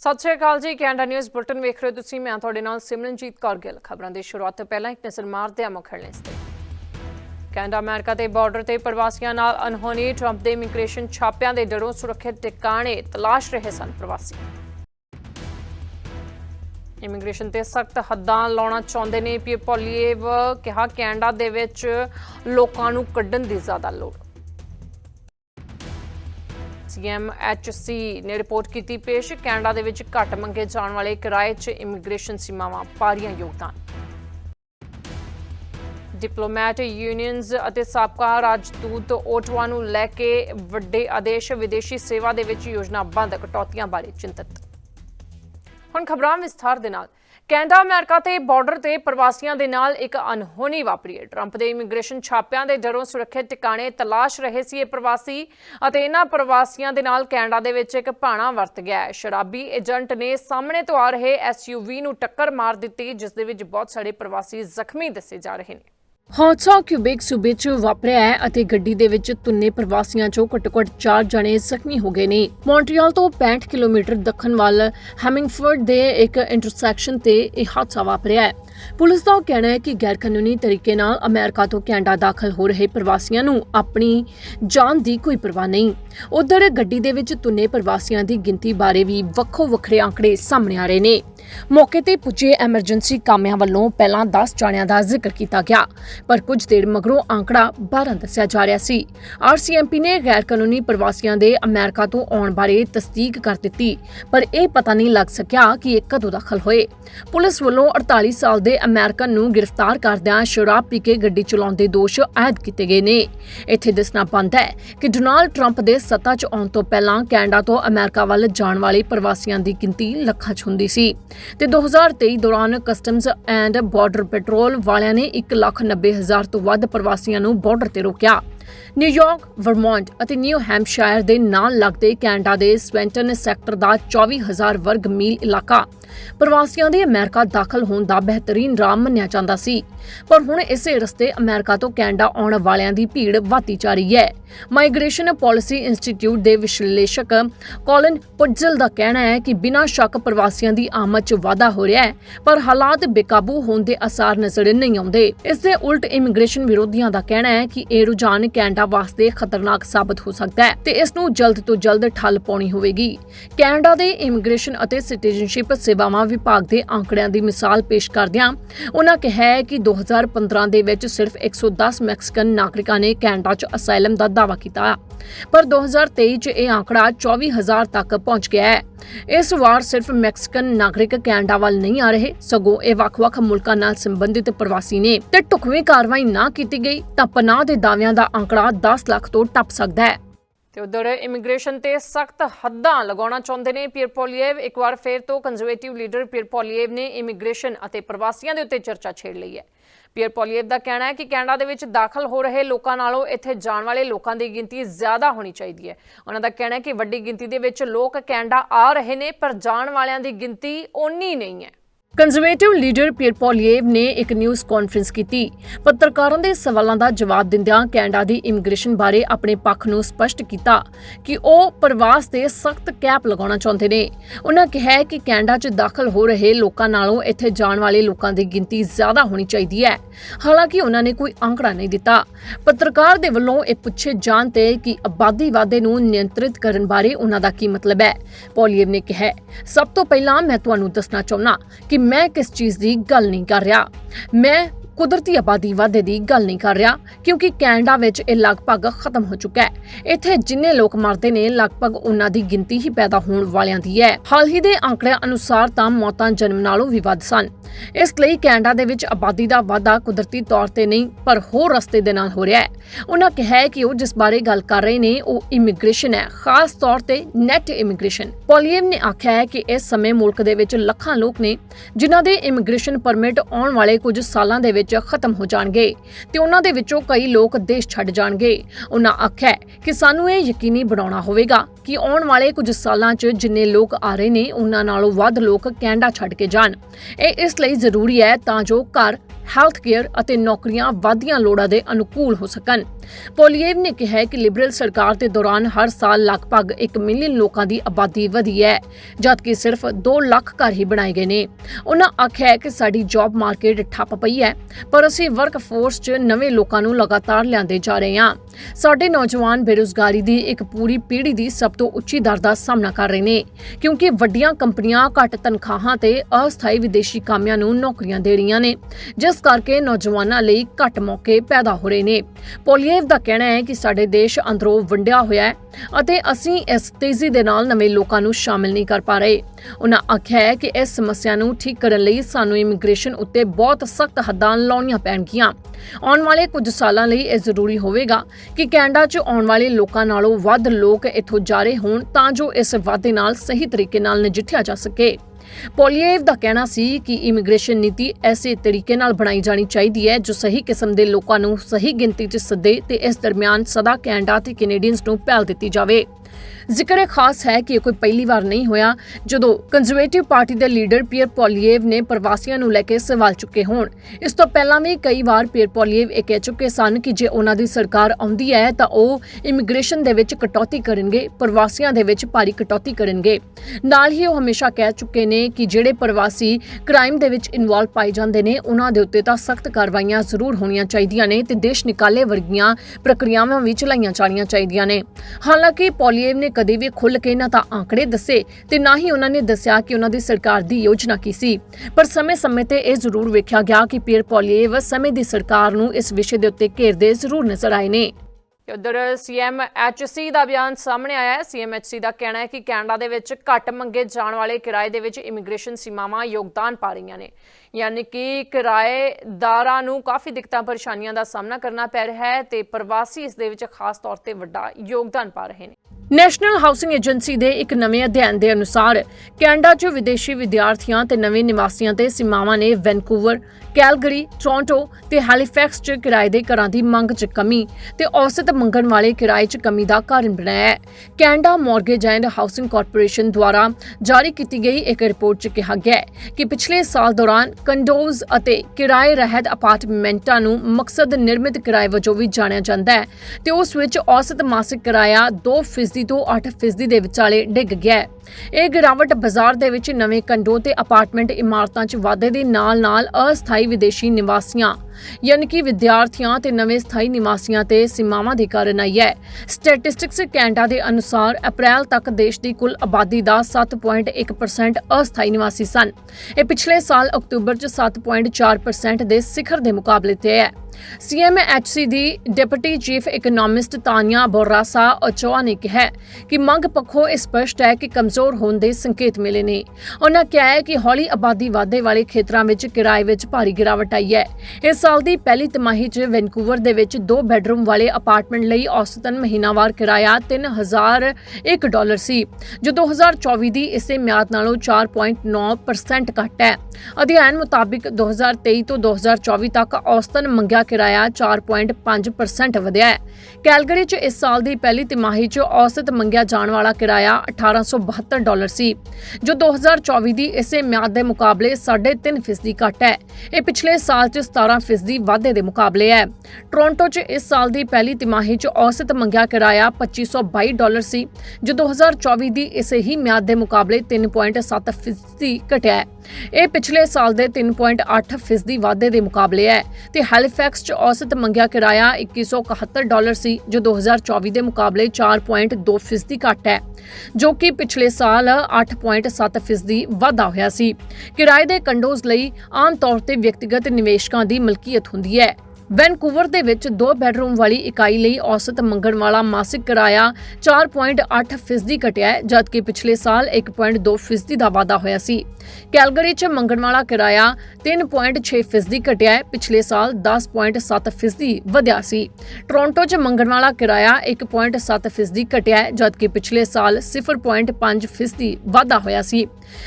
ਸਤਿ ਸ਼੍ਰੀ ਅਕਾਲ ਜੀ, Canada news bulletin ਵੇਖ ਰਹੇ ਹੋ ਤੁਸੀਂ, ਮੈਂ ਤੁਹਾਡੇ ਨਾਲ ਸਿਮਰਨਜੀਤ ਕੌਰ ਗਿੱਲ। ਖਬਰਾਂ ਦੀ ਸ਼ੁਰੂਆਤ ਤੋਂ ਪਹਿਲਾਂ ਇੱਕ ਨਜ਼ਰ ਮਾਰਦੇ ਹਾਂ ਮੁੱਖ ਹੈਡਲਾਈਨਸ ਤੇ। ਕੈਨੇਡਾ, ਅਮਰੀਕਾ ਦੇ ਬਾਰਡਰ ਤੇ ਪ੍ਰਵਾਸੀਆਂ ਨਾਲ ਅਨਹੋਨੀ ਟਰੰਪ ਦੇ ਇਮੀਗ੍ਰੇਸ਼ਨ ਛਾਪਿਆਂ ਦੇ ਡਰੋਂ ਸੁਰੱਖਿਅਤ ਟਿਕਾਣੇ ਤਲਾਸ਼ ਰਹੇ ਸਨ ਪ੍ਰਵਾਸੀ। ਇਮੀਗ੍ਰੇਸ਼ਨ ਤੇ ਸਖਤ ਹੱਦਾਂ ਲਾਉਣਾ ਚਾਹੁੰਦੇ ਨੇ ਪੀ ਪੋਲੀਏਵ, ਕਿਹਾ ਕੈਨੇਡਾ ਦੇ ਵਿੱਚ ਲੋਕਾਂ ਨੂੰ ਕੱਢਣ ਦੀ ਜ਼ਿਆਦਾ ਲੋੜ। ਸੀਐਮ ਐਚਸੀ ਨੇ ਰਿਪੋਰਟ ਕੀਤੀ ਪੇਸ਼, ਕੈਨੇਡਾ ਦੇ ਵਿੱਚ ਘੱਟ ਮੰਗੇ ਜਾਣ ਵਾਲੇ ਕਿਰਾਏ 'ਚ ਇਮੀਗ੍ਰੇਸ਼ਨ ਸੀਮਾਵਾਂ ਭਾਰੀਆਂ ਯੋਗਦਾਨ। ਡਿਪਲੋਮੈਟ ਯੂਨੀਅਨਸ ਅਤੇ ਸਾਬਕਾ ਰਾਜਦੂਤ ਓਟਵਾ ਨੂੰ ਲੈ ਕੇ ਵੱਡੇ ਆਦੇਸ਼ ਵਿਦੇਸ਼ੀ ਸੇਵਾ ਦੇ ਵਿੱਚ ਯੋਜਨਾਬੱਧ ਕਟੌਤੀਆਂ ਬਾਰੇ ਚਿੰਤਤ। ਹੁਣ ਖਬਰਾਂ ਵਿਸਥਾਰ ਦੇ ਨਾਲ। ਕੈਨੇਡਾ, ਅਮਰੀਕਾ ਤੇ ਬਾਰਡਰ ਤੇ ਪ੍ਰਵਾਸੀਆਂ ਦੇ ਨਾਲ ਇੱਕ ਅਨਹੋਣੀ ਵਾਪਰੀ ਹੈ। ਟਰੰਪ ਦੇ ਇਮੀਗ੍ਰੇਸ਼ਨ ਛਾਪਿਆਂ ਦੇ ਡਰੋਂ ਸੁਰੱਖਿਅਤ ਟਿਕਾਣੇ ਤਲਾਸ਼ ਰਹੇ ਸੀ ਇਹ ਪ੍ਰਵਾਸੀ ਅਤੇ ਇਹਨਾਂ ਪ੍ਰਵਾਸੀਆਂ ਦੇ ਨਾਲ ਕੈਨੇਡਾ ਦੇ ਵਿੱਚ ਇੱਕ ਭਾਣਾ ਵਰਤ ਗਿਆ ਹੈ। ਸ਼ਰਾਬੀ ਏਜੰਟ ਨੇ ਸਾਹਮਣੇ ਤੋਂ ਆ ਰਹੇ ਐਸਯੂਵੀ ਨੂੰ ਟੱਕਰ ਮਾਰ ਦਿੱਤੀ, ਜਿਸ ਦੇ ਵਿੱਚ ਬਹੁਤ ਸਾਰੇ ਪ੍ਰਵਾਸੀ ਜ਼ਖਮੀ ਦੱਸੇ ਜਾ ਰਹੇ ਨੇ। ਹਾਦਸਾ ਕਿਊਬਿਕ ਸੂਬੇ 'ਚ ਵਾਪਰਿਆ ਹੈ ਅਤੇ ਗੱਡੀ ਦੇ ਵਿੱਚ ਤੁੰਨੇ ਪ੍ਰਵਾਸੀਆਂ 'ਚੋਂ ਘੱਟੋ-ਘੱਟ 4 ਜਣੇ ਜ਼ਖਮੀ ਹੋ ਗਏ ਨੇ। ਮੌਂਟਰੀਅਲ ਤੋਂ 65 ਕਿਲੋਮੀਟਰ ਦੱਖਣ ਵੱਲ ਹੈਮਿੰਗਫੋਰਡ ਦੇ ਇੱਕ ਇੰਟਰਸੈਕਸ਼ਨ ਤੇ ਇਹ ਹਾਦਸਾ ਵਾਪਰਿਆ ਹੈ। ਪੁਲਿਸ ਦਾ ਕਹਿਣਾ ਹੈ ਕਿ ਗੈਰਕਾਨੂੰਨੀ ਤਰੀਕੇ ਨਾਲ ਅਮਰੀਕਾ ਤੋਂ ਕੈਨੇਡਾ ਦਾਖਲ ਹੋ ਰਹੇ ਪ੍ਰਵਾਸੀਆਂ ਨੂੰ ਆਪਣੀ ਜਾਨ ਦੀ ਕੋਈ ਪਰਵਾਹ ਨਹੀਂ। ਉਧਰ ਗੱਡੀ ਦੇ ਵਿੱਚ ਤੁੰਨੇ ਪ੍ਰਵਾਸੀਆਂ ਦੀ ਗਿਣਤੀ ਬਾਰੇ ਵੀ ਵੱਖੋ ਵੱਖਰੇ ਆંકੜੇ ਸਾਹਮਣੇ ਆ ਰਹੇ ਨੇ। ਮੌਕੇ ਤੇ ਪੁੱਜੇ ਐਮਰਜੈਂਸੀ ਕਾਮਿਆਂ ਵੱਲੋਂ ਪਹਿਲਾਂ 10 ਜਾਣਿਆਂ ਦਾ ਜ਼ਿਕਰ ਕੀਤਾ ਗਿਆ, ਪਰ ਕੁਝ ਦੇਰ ਮਗਰੋਂ ਆંકੜਾ 12 ਦੱਸਿਆ ਜਾ ਰਿਹਾ ਸੀ। ਆਰਸੀਐਮਪੀ ਨੇ ਗੈਰ ਕਾਨੂੰਨੀ ਪ੍ਰਵਾਸੀਆਂ ਦੇ ਅਮਰੀਕਾ ਤੋਂ ਆਉਣ ਬਾਰੇ ਤਸਦੀਕ ਕਰ ਦਿੱਤੀ, ਪਰ ਇਹ ਪਤਾ ਨਹੀਂ ਲੱਗ ਸਕਿਆ ਕਿ ਇਹ ਕਦੋਂ ਦਾਖਲ ਹੋਏ। ਪੁਲਿਸ ਵੱਲੋਂ 48 ਸਾਲ ਦੇ ਅਮਰੀਕਨ ਨੂੰ ਗ੍ਰਿਫਤਾਰ ਕਰਦਿਆਂ ਸ਼ਰਾਬ ਪੀ ਕੇ ਗੱਡੀ ਚਲਾਉਣ ਦੇ ਦੋਸ਼ ਆਇਦ ਕੀਤੇ ਗਏ ਨੇ। ਇੱਥੇ ਦੱਸਣਾ ਬਣਦਾ ਹੈ ਕਿ ਡੋਨਾਲਡ ਟਰੰਪ ਦੇ ਸੱਤਾ 'ਚ ਆਉਣ ਤੋਂ ਪਹਿਲਾਂ ਕੈਨੇਡਾ ਤੋਂ ਅਮਰੀਕਾ ਵੱਲ ਜਾਣ ਵਾਲੇ ਪ੍ਰਵਾਸੀਆਂ ਦੀ ਗਿਣਤੀ ਲੱਖਾਂ 'ਚ ਹੁੰਦੀ ਸੀ। ਤੇ 2023 ਦੌਰਾਨ ਕਸਟਮਜ਼ ਐਂਡ ਬਾਰਡਰ ਪੈਟਰੋਲ ਵਾਲਿਆਂ ਨੇ 1,90,000 ਤੋਂ ਵੱਧ ਪ੍ਰਵਾਸੀਆਂ ਨੂੰ ਬਾਰਡਰ ਤੇ ਰੋਕਿਆ। ਨਿਊਯਾਰਕ, ਵਰਮੌਂਟ ਅਤੇ ਨਿਊ ਹੈਂਪਸ਼ਾਇਰ ਦੇ ਨਾਲ ਲੱਗਦੇ ਕੈਨੇਡਾ ਦੇ ਸਵੈਂਟਨ ਸੈਕਟਰ ਦਾ 24000 ਵਰਗ ਮੀਲ ਇਲਾਕਾ। ਪ੍ਰਵਾਸੀਆਂ ਦੇ ਅਮਰੀਕਾ ਦਾਖਲ ਹੋਣ ਦਾ ਬਿਹਤਰੀਨ ਰਾਹ ਮੰਨਿਆ ਜਾਂਦਾ ਸੀ। ਪਰ ਹੁਣ ਇਸੇ ਰਸਤੇ ਅਮਰੀਕਾ ਤੋਂ ਕੈਨੇਡਾ ਆਉਣ ਵਾਲਿਆਂ ਦੀ ਭੀੜ ਵਧਦੀ ਜਾ ਰਹੀ ਹੈ। ਮਾਈਗ੍ਰੇਸ਼ਨ ਪਾਲਿਸੀ ਇੰਸਟੀਚਿਊਟ ਦੇ ਵਿਸ਼ਲੇਸ਼ਕ ਕੋਲਿਨ ਪੁੱਜਲ ਦਾ ਕਹਿਣਾ ਹੈ ਕਿ ਬਿਨਾਂ ਸ਼ੱਕ ਪ੍ਰਵਾਸੀਆਂ ਦੀ ਆਮਦ 'ਚ ਵਾਧਾ ਹੋ ਰਿਹਾ ਹੈ ਪਰ ਹਾਲਾਤ ਬੇਕਾਬੂ ਹੋਣ ਦੇ ਅਸਾਰ ਨਜ਼ਰ ਨਹੀਂ ਆਉਂਦੇ। ਇਸ ਦੇ ਉਲਟ ਇਮੀਗ੍ਰੇਸ਼ਨ ਵਿਰੋਧੀਆਂ ਦਾ ਕਹਿਣਾ ਹੈ ਕਿ ਇਹ ਰੁਝਾਨ ਕੈਨੇਡਾ ਵਾਸਤੇ ਖਤਰਨਾਕ ਸਾਬਤ ਹੋ ਸਕਦਾ ਹੈ ਤੇ ਇਸ ਨੂੰ ਜਲਦ ਤੋਂ ਜਲਦ ਠੱਲ ਪਾਉਣੀ ਹੋਵੇਗੀ। ਕੈਨੇਡਾ ਦੇ ਇਮੀਗ੍ਰੇਸ਼ਨ ਅਤੇ ਸਿਟੀਜ਼ਨਸ਼ਿਪ ਸੇਵਾਵਾਂ ਵਿਭਾਗ ਦੇ ਅੰਕੜਿਆਂ ਦੀ ਮਿਸਾਲ ਪੇਸ਼ ਕਰਦਿਆਂ ਉਹਨਾਂ ਕਿਹਾ ਹੈ ਕਿ 2015 ਦੇ ਵਿੱਚ ਸਿਰਫ 110 ਮੈਕਸੀਕਨ ਨਾਗਰਿਕਾਂ ਨੇ ਕੈਨੇਡਾ 'ਚ ਅਸਾਈਲਮ ਦਾ ਦਾਅਵਾ ਕੀਤਾ। ਪਰ 2023 'ਚ ਇਹ ਅੰਕੜਾ 24000 ਤੱਕ ਪਹੁੰਚ ਗਿਆ ਹੈ। ਇਸ ਵਾਰ ਸਿਰਫ ਮੈਕਸੀਕਨ ਨਾਗਰਿਕ ਕੈਨੇਡਾ ਵੱਲ ਨਹੀਂ ਆ ਰਹੇ, ਸਗੋਂ ਇਹ ਵੱਖ-ਵੱਖ ਮੁਲਕਾਂ ਨਾਲ ਸੰਬੰਧਿਤ ਪ੍ਰਵਾਸੀ ਨੇ ਤੇ ਢੁਕਵੀਂ ਕਾਰਵਾਈ ਨਾ ਕੀਤੀ ਗਈ ਤਾਂ ਪਨਾਹ ਦੇ ਦਾਅਵਿਆਂ ਦਾ ਅੰਕੜਾ 10 ਲੱਖ ਤੋਂ ਟੱਪ ਸਕਦਾ ਹੈ। ਤੇ ਉਧਰ ਇਮੀਗ੍ਰੇਸ਼ਨ ਤੇ ਸਖਤ ਹੱਦਾਂ ਲਗਾਉਣਾ ਚਾਹੁੰਦੇ ਨੇ ਪੀਰ ਪੋਲੀਏਵ। ਇੱਕ ਵਾਰ ਫੇਰ ਤੋਂ ਕੰਜ਼ਰਵੇਟਿਵ ਲੀਡਰ ਪੀਰ ਪੋਲੀਏਵ ਨੇ ਇਮੀਗ੍ਰੇਸ਼ਨ ਅਤੇ ਪ੍ਰਵਾਸੀਆਂ ਦੇ ਉੱਤੇ ਚਰਚਾ ਛੇੜ ਲਈ ਹੈ। ਪੀਅਰ ਪੋਲੀਏਵ ਦਾ ਕਹਿਣਾ ਹੈ ਕਿ ਕੈਨੇਡਾ ਦੇ ਵਿੱਚ ਦਾਖਲ ਹੋ ਰਹੇ ਲੋਕਾਂ ਨਾਲੋਂ ਇੱਥੇ ਜਾਣ ਵਾਲੇ ਲੋਕਾਂ ਦੀ ਗਿਣਤੀ ਜ਼ਿਆਦਾ ਹੋਣੀ ਚਾਹੀਦੀ ਹੈ। ਉਹਨਾਂ ਦਾ ਕਹਿਣਾ ਹੈ ਕਿ ਵੱਡੀ ਗਿਣਤੀ ਦੇ ਵਿੱਚ ਲੋਕ ਕੈਨੇਡਾ ਆ ਰਹੇ ਨੇ, ਪਰ ਜਾਣ ਵਾਲਿਆਂ ਦੀ ਗਿਣਤੀ ਓਨੀ ਨਹੀਂ ਹੈ। ਕੰਜ਼ਰਵੇਟਿਵ ਲੀਡਰ ਪੀਰ ਪੋਲੀਏਵ ਨੇ ਇੱਕ ਨਿਊਜ਼ ਕਾਨਫਰੰਸ ਕੀਤੀ। ਪੱਤਰਕਾਰਾਂ ਦੇ ਸਵਾਲਾਂ ਦਾ ਜਵਾਬ ਦਿੰਦਿਆਂ ਕੈਨੇਡਾ ਦੀ ਇਮੀਗ੍ਰੇਸ਼ਨ ਬਾਰੇ ਆਪਣੇ ਪੱਖ ਨੂੰ ਸਪਸ਼ਟ ਕੀਤਾ ਕਿ ਉਹ ਪ੍ਰਵਾਸ ਤੇ ਸਖਤ ਕੈਪ ਲਗਾਉਣਾ ਚਾਹੁੰਦੇ ਨੇ। ਉਹਨਾਂ ਕਿਹਾ ਕਿ ਕੈਨੇਡਾ 'ਚ ਦਾਖਲ ਹੋ ਰਹੇ ਲੋਕਾਂ ਨਾਲੋਂ ਇੱਥੇ ਜਾਣ ਵਾਲੇ ਲੋਕਾਂ ਦੀ ਗਿਣਤੀ ਜ਼ਿਆਦਾ ਹੋਣੀ ਚਾਹੀਦੀ ਹੈ। ਹਾਲਾਂਕਿ ਉਹਨਾਂ ਨੇ ਕੋਈ ਅੰਕੜਾ ਨਹੀਂ ਦਿੱਤਾ। ਪੱਤਰਕਾਰ ਦੇ ਵੱਲੋਂ ਇਹ ਪੁੱਛੇ ਜਾਣ ਤੇ ਕਿ ਆਬਾਦੀ ਵਾਧੇ ਨੂੰ ਨਿਯੰਤਰਿਤ ਕਰਨ ਬਾਰੇ ਉਹਨਾਂ ਦਾ ਕੀ ਮਤਲਬ ਹੈ? ਪੋਲੀਏਵ ਨੇ ਕਿਹਾ, ਸਭ ਤੋਂ ਪਹਿਲਾਂ ਮੈਂ ਤੁਹਾਨੂੰ ਦੱਸਣਾ ਚਾਹੁੰਦਾ ਕਿ ਮੈਂ ਕਿਸ ਚੀਜ਼ ਦੀ ਗੱਲ ਨਹੀਂ ਕਰ ਰਿਹਾ। ਮੈਂ ਕੁਦਰਤੀ ਆਬਾਦੀ ਵਾਧੇ ਦੀ ਗੱਲ ਨਹੀਂ ਕਰ ਰਿਹਾ, ਕਿਉਂਕਿ ਕੈਨੇਡਾ ਵਿੱਚ ਇਹ ਲਗਭਗ ਖਤਮ ਹੋ ਚੁੱਕਾ ਹੈ। ਇੱਥੇ ਜਿੰਨੇ ਲੋਕ ਮਰਦੇ ਨੇ, ਲਗਭਗ ਉਹਨਾਂ ਦੀ ਗਿਣਤੀ ਹੀ ਪੈਦਾ ਹੋਣ ਵਾਲਿਆਂ ਦੀ ਹੈ। ਹਾਲ ਹੀ ਦੇ ਅੰਕੜਿਆਂ ਅਨੁਸਾਰ ਤਾਂ ਮੌਤਾਂ ਜਨਮ ਨਾਲੋਂ ਵੀ ਵੱਧ ਸਨ। ਇਸ ਲਈ ਕੈਨੇਡਾ ਦੇ ਵਿੱਚ ਆਬਾਦੀ ਦਾ ਵਾਧਾ ਕੁਦਰਤੀ ਤੌਰ ਤੇ ਨਹੀਂ, ਪਰ ਹੋਰ ਰਸਤੇ ਦੇ ਨਾਲ ਹੋ ਰਿਹਾ ਹੈ। ਉਹਨਾਂ ਕਿਹਾ ਕਿ ਉਹ ਜਿਸ ਬਾਰੇ ਗੱਲ ਕਰ ਰਹੇ ਨੇ, ਉਹ ਇਮੀਗ੍ਰੇਸ਼ਨ ਹੈ। ਖਾਸ ਤੌਰ ਤੇ ਨੈਟ ਇਮੀਗ੍ਰੇਸ਼ਨ। ਪੋਲੀਅਮ ਨੇ ਆਖਿਆ ਹੈ ਕਿ ਇਸ ਸਮੇਂ ਮੁਲਕ ਦੇ ਵਿੱਚ ਲੱਖਾਂ ਲੋਕ ਨੇ, ਜਿਨ੍ਹਾਂ ਦੇ ਇਮੀਗ੍ਰੇਸ਼ਨ ਪਰਮਿਟ ਆਉਣ ਵਾਲੇ ਕੁਝ ਸਾਲਾਂ ਦੇ ਵਿੱਚ ਵਿੱਚ ਖਤਮ ਹੋ ਜਾਣਗੇ ਤੇ ਉਹਨਾਂ ਦੇ ਵਿੱਚੋਂ ਕਈ ਲੋਕ ਦੇਸ਼ ਛੱਡ ਜਾਣਗੇ। ਉਹਨਾਂ ਆਖਿਆ ਕਿ ਸਾਨੂੰ ਇਹ ਯਕੀਨੀ ਬਣਾਉਣਾ ਹੋਵੇਗਾ ਕਿ ਆਉਣ ਵਾਲੇ ਕੁਝ ਸਾਲਾਂ 'ਚ ਜਿੰਨੇ ਲੋਕ ਆ ਰਹੇ ਨੇ, ਉਹਨਾਂ ਨਾਲੋਂ ਵੱਧ ਲੋਕ ਕੈਨੇਡਾ ਛੱਡ ਕੇ ਜਾਣ। ਇਹ ਇਸ ਲਈ ਜ਼ਰੂਰੀ ਹੈ ਤਾਂ ਜੋ ਘਰ ਹੈਲਥ ਕੇਅਰ ਅਤੇ ਨੌਕਰੀਆਂ ਵਾਧੀਆਂ ਲੋੜਾਂ ਦੇ ਅਨੁਕੂਲ ਹੋ ਸਕਣ। ਪੋਲੀਏਵ ਨੇ ਕਿਹਾ ਕਿ ਲਿਬਰਲ ਸਰਕਾਰ ਦੇ ਦੌਰਾਨ ਹਰ ਸਾਲ ਲਗਭਗ 1 ਮਿਲੀਅਨ ਲੋਕਾਂ ਦੀ ਆਬਾਦੀ ਵਧੀ ਹੈ, ਜਦਕਿ ਸਿਰਫ 2 ਲੱਖ ਘਰ ਹੀ ਬਣਾਏ ਗਏ ਨੇ। ਉਹਨਾਂ ਆਖਿਆ ਕਿ ਸਾਡੀ ਜੌਬ ਮਾਰਕੀਟ ਠੱਪ ਪਈ ਹੈ। ਪਰ ਅਸੀਂ ਵਰਕ ਫੋਰਸ 'ਚ ਨਵੇਂ ਲੋਕਾਂ ਨੂੰ ਲਗਾਤਾਰ ਲਿਆਂਦੇ ਜਾ ਰਹੇ ਹਾਂ। ਸਾਡੇ ਨੌਜਵਾਨ ਬੇਰੁਜ਼ਗਾਰੀ ਦੀ ਇੱਕ ਪੂਰੀ ਪੀੜ੍ਹੀ ਦੀ ਸਭ ਤੋਂ ਉੱਚੀ ਦਰ ਦਾ ਸਾਹਮਣਾ ਕਰ ਰਹੇ ਨੇ, ਕਿਉਂਕਿ ਵੱਡੀਆਂ ਕੰਪਨੀਆਂ ਘੱਟ ਤਨਖਾਹਾਂ ਤੇ ਅਸਥਾਈ ਵਿਦੇਸ਼ੀ ਕਾਮਿਆਂ ਨੂੰ ਨੌਕਰੀਆਂ ਦੇ ਰਹੀਆਂ ਨੇ, ਜਿਸ ਕਰਕੇ ਨੌਜਵਾਨਾਂ ਲਈ ਘੱਟ ਮੌਕੇ ਪੈਦਾ ਹੋ ਰਹੇ ਨੇ। ਪੋਲੀਏਵ ਦਾ ਕਹਿਣਾ ਹੈ ਕਿ ਸਾਡੇ ਦੇਸ਼ ਅੰਦਰੋਂ ਵੰਡਿਆ ਹੋਇਆ ਹੈ ਅਤੇ ਅਸੀਂ ਇਸ ਤੇਜ਼ੀ ਦੇ ਨਾਲ ਨਵੇਂ ਲੋਕਾਂ ਨੂੰ ਸ਼ਾਮਿਲ ਨਹੀਂ ਕਰ ਪਾ ਰਹੇ। ਉਹਨਾਂ ਆਖਿਆ ਹੈ ਕਿ ਇਸ ਸਮੱਸਿਆ ਨੂੰ ਠੀਕ ਕਰਨ ਲਈ ਸਾਨੂੰ ਇਮੀਗ੍ਰੇਸ਼ਨ ਉੱਤੇ ਬਹੁਤ ਸਖਤ ਹੱਦਾਂ ਲਾਉਣੀਆਂ ਪੈਣਗੀਆਂ। ਆਉਣ ਵਾਲੇ ਕੁਝ ਸਾਲਾਂ ਲਈ ਇਹ ਜ਼ਰੂਰੀ ਹੋਵੇਗਾ ਕਿ ਕੈਨੇਡਾ 'ਚ ਆਉਣ ਵਾਲੇ ਲੋਕਾਂ ਨਾਲੋਂ ਵੱਧ ਲੋਕ ਇੱਥੋਂ ਜਾ ਰਹੇ ਹੋਣ ਤਾਂ ਜੋ ਇਸ ਵਾਧੇ ਨਾਲ ਸਹੀ ਤਰੀਕੇ ਨਾਲ ਨਜਿੱਠਿਆ ਜਾ ਸਕੇ। ਪੋਲੀਏਵ ਦਾ ਕਹਿਣਾ ਸੀ ਕਿ ਇਮੀਗ੍ਰੇਸ਼ਨ ਨੀਤੀ ਐਸੇ ਤਰੀਕੇ ਨਾਲ ਬਣਾਈ ਜਾਣੀ ਚਾਹੀਦੀ ਹੈ ਜੋ ਸਹੀ ਕਿਸਮ ਦੇ ਲੋਕਾਂ ਨੂੰ ਸਹੀ ਗਿਣਤੀ 'ਚ ਸੱਦੇ ਤੇ ਇਸ ਦਰਮਿਆਨ ਸਦਾ ਕੈਨੇਡਾ ਤੇ ਕੈਨੇਡੀਅਨਸ ਨੂੰ ਪਹਿਲ ਦਿੱਤੀ ਜਾਵੇ। ਜ਼ਿਕਰ ਇਹ ਖਾਸ ਹੈ ਕਿ ਇਹ ਕੋਈ ਪਹਿਲੀ ਵਾਰ ਨਹੀਂ ਹੋਇਆ, ਜਦੋਂ ਕੰਜ਼ਰਵੇਟਿਵ ਪਾਰਟੀ ਦੇ ਲੀਡਰ ਪੀਅਰ ਪੋਲੀਏਵ ਨੇ ਪ੍ਰਵਾਸੀਆਂ ਨੂੰ ਲੈ ਕੇ ਸਵਾਲ ਚੁੱਕੇ ਹੋਣ। ਇਸ ਤੋਂ ਪਹਿਲਾਂ ਵੀ ਕਈ ਵਾਰ ਪੀਅਰ ਪੋਲੀਏਵ ਇਹ ਕਹਿ ਚੁੱਕੇ ਸਨ ਕਿ ਜੇ ਉਹਨਾਂ ਦੀ ਸਰਕਾਰ ਆਉਂਦੀ ਹੈ, ਤਾਂ ਉਹ ਇਮੀਗ੍ਰੇਸ਼ਨ ਦੇ ਵਿੱਚ ਕਟੌਤੀ ਕਰਨਗੇ, ਪ੍ਰਵਾਸੀਆਂ ਦੇ ਵਿੱਚ ਭਾਰੀ ਕਟੌਤੀ ਕਰਨਗੇ। ਨਾਲ ਹੀ ਉਹ ਹਮੇਸ਼ਾ ਕਹਿ ਚੁੱਕੇ ਨੇ ਕਿ ਜਿਹੜੇ ਪ੍ਰਵਾਸੀ ਕ੍ਰਾਈਮ ਦੇ ਵਿੱਚ ਇਨਵੋਲਵ ਪਾਏ ਜਾਂਦੇ ਨੇ, ਉਹਨਾਂ ਦੇ ਉੱਤੇ ਤਾਂ ਸਖਤ ਕਾਰਵਾਈਆਂ ਜ਼ਰੂਰ ਹੋਣੀਆਂ ਚਾਹੀਦੀਆਂ ਨੇ ਤੇ ਦੇਸ਼ ਨਿਕਾਲੇ ਵਰਗੀਆਂ ਪ੍ਰਕਿਰਿਆਵਾਂ ਵੀ ਚਲਾਈਆਂ ਜਾਣੀਆਂ ਚਾਹੀਦੀਆਂ ਨੇ। ਹਾਲਾਂਕਿ ਪੋਲੀਏਵ ਨੇ ਕਦੇ ਵੀ ਖੁੱਲ ਕੇ ਨਾ ਤਾਂ ਆંકੜੇ ਦੱਸੇ ਤੇ ਨਾ ਹੀ ਉਹਨਾਂ ਨੇ ਦੱਸਿਆ ਕਿ ਉਹਨਾਂ ਦੀ ਸਰਕਾਰ ਦੀ ਯੋਜਨਾ ਕੀ ਸੀ। ਪਰ ਸਮੇਂ-ਸਮੇਂ ਤੇ ਇਹ ਜ਼ਰੂਰ ਵੇਖਿਆ ਗਿਆ ਕਿ ਪੀਰ ਪੋਲੀਏਵ ਸਮੇਂ ਦੀ ਸਰਕਾਰ ਨੂੰ ਇਸ ਵਿਸ਼ੇ ਦੇ ਉੱਤੇ ਘੇਰਦੇ ਜ਼ਰੂਰ ਨਜ਼ਰ ਆਏ ਨੇ। ਉਧਰ ਸੀਐਮ ਦਾ ਬਿਆਨ ਸਾਹਮਣੇ ਆਇਆ ਹੈ। ਸੀਐਮ ਦਾ ਕਹਿਣਾ ਹੈ ਕਿ ਕੈਨੇਡਾ ਦੇ ਵਿੱਚ ਘੱਟ ਮੰਗੇ ਜਾਣ ਵਾਲੇ ਕਿਰਾਏ ਦੇ ਵਿੱਚ ਇਮੀਗ੍ਰੇਸ਼ਨ ਸੀਮਾਵਾਂ ਯੋਗਦਾਨ ਪਾ ਰਹੀਆਂ ਨੇ। ਯਾਨੀ ਕਿ ਕਿਰਾਏਦਾਰਾਂ ਨੂੰ ਕਾਫੀ ਦਿੱਕਤਾਂ, ਪਰੇਸ਼ਾਨੀਆਂ ਦਾ ਸਾਹਮਣਾ ਕਰਨਾ ਪੈ ਰਿਹਾ ਹੈ ਤੇ ਪ੍ਰਵਾਸੀ ਇਸ ਦੇ ਵਿੱਚ ਖਾਸ ਤੌਰ ਤੇ ਵੱਡਾ ਯੋਗਦਾਨ ਪਾ ਰਹੇ ਨੇ। ਨੈਸ਼ਨਲ ਹਾਊਸਿੰਗ ਏਜੰਸੀ ਦੇ ਇੱਕ ਨਵੇਂ ਅਧਿਐਨ ਦੇ ਅਨੁਸਾਰ ਕੈਨੇਡਾ 'ਚ ਵਿਦੇਸ਼ੀ ਵਿਦਿਆਰਥੀਆਂ ਤੇ ਨਵੇਂ ਨਿਵਾਸੀਆਂ ਤੇ ਸੀਮਾਵਾਂ ਨੇ ਵੈਨਕੂਵਰ ਕੈਲਗਰੀ, ਟੋਰਾਂਟੋ ਤੇ ਹੈਲੀਫੈਕਸ 'ਚ ਕਿਰਾਏ ਦੇ ਘਰਾਂ ਦੀ ਮੰਗ 'ਚ ਕਮੀ ਤੇ ਔਸਤ ਮੰਗਣ ਵਾਲੇ ਕਿਰਾਏ 'ਚ ਕਮੀ ਦਾ ਕਾਰਨ ਬਣਾਇਆ ਹੈ। Canada mortgage and housing corporation ਦੁਆਰਾ ਜਾਰੀ ਕੀਤੀ ਗਈ ਇੱਕ ਰਿਪੋਰਟ 'ਚ ਕਿਹਾ ਗਿਆ ਹੈ ਕਿ ਪਿਛਲੇ ਸਾਲ ਦੌਰਾਨ ਕੰਡੋਜ਼ ਅਤੇ ਕਿਰਾਏ ਰਹਿਤ ਅਪਾਰਟਮੈਂਟਾਂ ਨੂੰ ਮਕਸਦ ਨਿਰਮਿਤ ਕਿਰਾਏ ਵਜੋਂ ਵੀ ਜਾਣਿਆ ਜਾਂਦਾ ਹੈ ਤੇ ਉਸ ਵਿੱਚ ਔਸਤ ਮਾਸਿਕ ਕਿਰਾਇਆ 2% ਤੋਂ 8% ਦੇ ਵਿਚਾਲੇ ਡਿੱਗ ਗਿਆ ਹੈ। ਇਹ ਗਿਰਾਵਟ ਬਾਜ਼ਾਰ ਦੇ ਵਿੱਚ ਨਵੇਂ ਕੰਡੋ ਤੇ ਅਪਾਰਟਮੈਂਟ ਇਮਾਰਤਾਂ 'ਚ ਵਾਧੇ ਦੇ ਨਾਲ-ਨਾਲ ਅਸਥਾਈ ਵਿਦੇਸ਼ੀ ਨਿਵਾਸੀਆਂ। ਯਾਨੀ ਕਿ ਵਿਦਿਆਰਥੀਆਂ ਤੇ ਨਵੇਂ ਸਥਾਈ ਨਿਵਾਸੀਆਂ ਤੇ ਸੀਮਾਵਾਂ ਦੇ ਕਾਰਨ ਆਈ ਹੈ। ਸਟੈਟਿਸਟਿਕਸ ਕੈਨੇਡਾ ਦੇ ਅਨੁਸਾਰ ਅਪ੍ਰੈਲ ਤੱਕ ਦੇਸ਼ ਦੀ ਕੁੱਲ ਆਬਾਦੀ ਦਾ 7.1% ਅਸਥਾਈ ਨਿਵਾਸੀ ਸਨ। ਇਹ ਪਿਛਲੇ ਸਾਲ ਅਕਤੂਬਰ 'ਚ 7.4% ਦੇ ਸਿਖਰ ਦੇ ਮੁਕਾਬਲੇ ਤੇ ਹੈ। ਸੀਐਮਐਚਸੀ ਦੀ deputy chief economist Tania Bourassa Ochoa ਨੇ ਕਿਹਾ ਕਿ ਮੰਗ ਪੱਖੋਂ ਇਹ ਸਪਸ਼ਟ ਹੈ ਕਿ ਕਮਜ਼ੋਰ ਹੋਣ ਦੇ ਸੰਕੇਤ ਮਿਲੇ ਨੇ। ਉਹਨਾਂ ਕਿਹਾ ਹੈ ਕਿ ਹੌਲੀ ਆਬਾਦੀ ਵਾਧੇ ਵਾਲੇ ਖੇਤਰਾਂ ਵਿੱਚ ਕਿਰਾਏ ਵਿੱਚ ਭਾਰੀ ਗਿਰਾਵਟ ਆਈ ਹੈ। ਇਸ ਸਾਲ ਦੀ ਪਹਿਲੀ ਤਿਮਾਹੀ 'ਚ ਵੈਨਕੂਵਰ ਦੇ ਵਿੱਚ ਦੋ ਬੈਡਰੂਮ ਵਾਲੇ ਅਪਾਰਟਮੈਂਟ ਲਈ ਔਸਤਨ ਮਹੀਨਾਵਾਰ ਕਿਰਾਇਆ 3001 ਡਾਲਰ ਸੀ, ਜੋ 2024 ਦੀ ਇਸੇ ਮਿਆਦ ਨਾਲੋਂ 4.9% ਘੱਟ ਹੈ। ਅਧਿਐਨ ਮੁਤਾਬਿਕ 2023 ਤੋਂ 2024 ਤੱਕ ਔਸਤਨ ਮੰਗਿਆ ਕਿਰਾਇਆ 4.5% ਵਧਿਆ ਹੈ। ਕੈਲਗਰੀ 'ਚ ਇਸ ਸਾਲ ਦੀ ਪਹਿਲੀ ਤਿਮਾਹੀ 'ਚ ਔਸਤ ਮੰਗਿਆ ਜਾਣ ਵਾਲਾ ਕਿਰਾਇਆ 1872 ਡਾਲਰ ਸੀ, ਜੋ 2024 ਦੀ ਇਸੇ ਮਿਆਦ ਦੇ ਮੁਕਾਬਲੇ 3.5% ਘੱਟ ਹੈ। ਇਹ ਪਿਛਲੇ ਸਾਲ 'ਚ 17% ਵਾਧੇ ਦੇ ਮੁਕਾਬਲੇ ਹੈ। ਟੋਰਾਂਟੋ 'ਚ ਇਸ ਸਾਲ ਦੀ ਪਹਿਲੀ ਤਿਮਾਹੀ 'ਚ ਔਸਤ ਮੰਗਿਆ ਕਿਰਾਇਆ 2522 ਡਾਲਰ ਸੀ, ਜੋ 2024 ਦੀ ਇਸੇ ਹੀ ਮਿਆਦ ਦੇ ਮੁਕਾਬਲੇ 3.7% ਘਟਿਆ ਹੈ। ਇਹ ਪਿਛਲੇ ਸਾਲ ਦੇ 3.8% ਵਾਧੇ ਦੇ ਮੁਕਾਬਲੇ ਹੈ ਤੇ ਹੈਲੀਫੈਕਸ 'ਚ ਔਸਤ ਮੰਗਿਆ ਕਿਰਾਇਆ 2171 ਡਾਲਰ ਸੀ, ਜੋ 2024 ਦੇ ਮੁਕਾਬਲੇ 4.2% ਘੱਟ ਹੈ, ਜੋ ਕਿ ਪਿਛਲੇ ਸਾਲ 8.7% ਵਾਧਾ ਹੋਇਆ ਸੀ। ਕਿਰਾਏ ਦੇ ਕੰਡੋਜ਼ ਲਈ ਆਮ ਤੌਰ ਤੇ ਵਿਅਕਤੀਗਤ ਨਿਵੇਸ਼ਕਾਂ ਦੀ ਮਲਕੀਅਤ ਹੁੰਦੀ ਹੈ। ਵੈਨਕੂਵਰ ਦੇ ਵਿੱਚ 2 ਬੈਡਰੂਮ ਵਾਲੀ ਇਕਾਈ ਲਈ ਔਸਤ ਮੰਗਣ ਵਾਲਾ ਮਾਸਿਕ ਕਿਰਾਇਆ 4.8 ਫੀਸਦੀ ਘਟਿਆ ਹੈ, ਜਦਕਿ ਪਿਛਲੇ ਸਾਲ 1.2 ਫੀਸਦੀ ਦਾ ਵਾਧਾ ਹੋਇਆ ਸੀ। ਕੈਲਗਰੀ 'ਚ ਮੰਗਣ ਵਾਲਾ ਕਿਰਾਇਆ 3.6 ਫੀਸਦੀ ਘਟਿਆ ਹੈ, ਪਿਛਲੇ ਸਾਲ 10.7 ਫੀਸਦੀ ਵਧਿਆ ਸੀ। ਟੋਰਾਂਟੋ 'ਚ ਮੰਗਣ ਵਾਲਾ ਕਿਰਾਇਆ 1.7 ਫੀਸਦੀ ਘਟਿਆ ਹੈ, ਜਦਕਿ ਪਿਛਲੇ ਸਾਲ 0.5 ਫੀਸਦੀ ਵਾਧਾ ਹੋਇਆ ਸੀ।